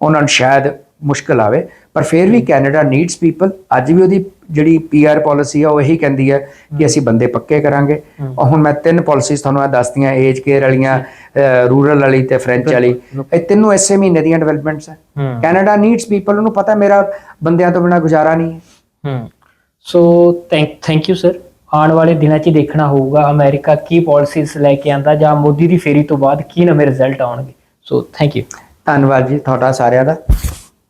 ਉਹਨਾਂ ਨੂੰ ਸ਼ਾਇਦ ਮੁਸ਼ਕਲ ਆਵੇ। ਪਰ ਫਿਰ ਵੀ ਕੈਨੇਡਾ ਨੀਡਸ ਪੀਪਲ ਅੱਜ ਵੀ ਉਹਦੀ ਜਿਹੜੀ ਪੀਆਰ ਪਾਲਿਸੀ ਆ ਉਹ ਇਹੀ ਕਹਿੰਦੀ ਹੈ ਕਿ ਅਸੀਂ ਬੰਦੇ ਪੱਕੇ ਕਰਾਂਗੇ। ਔਰ ਹੁਣ ਮੈਂ ਤਿੰਨ ਪਾਲਿਸੀਜ਼ ਤੁਹਾਨੂੰ ਆ ਦੱਸਤੀਆਂ ਏਜ ਕੇਅਰ ਵਾਲੀਆਂ ਰੂਰਲ ਵਾਲੀ ਤੇ ਫ੍ਰੈਂਚ ਵਾਲੀ। ਇਹ ਤਿੰਨੋਂ ਐਸੇ ਮਹੀਨੇ ਦੀਆਂ ਡਿਵੈਲਪਮੈਂਟਸ ਹੈ ਕੈਨੇਡਾ ਨੀਡਸ ਪੀਪਲ ਉਹਨੂੰ ਪਤਾ ਮੇਰਾ ਬੰਦਿਆਂ ਤੋਂ ਬਿਨਾ ਗੁਜ਼ਾਰਾ ਨਹੀਂ ਹੈ। So thank thank you sir ਆਉਣ ਵਾਲੇ ਦਿਨਾਂ 'ਚ ਦੇਖਣਾ ਹੋਊਗਾ ਅਮਰੀਕਾ ਕੀ ਪਾਲਿਸੀਜ਼ ਲੈ ਕੇ ਆਂਦਾ ਜਾਂ ਮੋਦੀ ਦੀ ਫੇਰੀ ਤੋਂ ਬਾਅਦ ਕੀ ਨਵੇਂ ਰਿਜ਼ਲਟ ਆਉਣਗੇ। ਸੋ ਥੈਂਕ ਯੂ ਧੰਨਵਾਦ ਜੀ ਤੁਹਾਡਾ ਸਾਰਿਆਂ ਦਾ।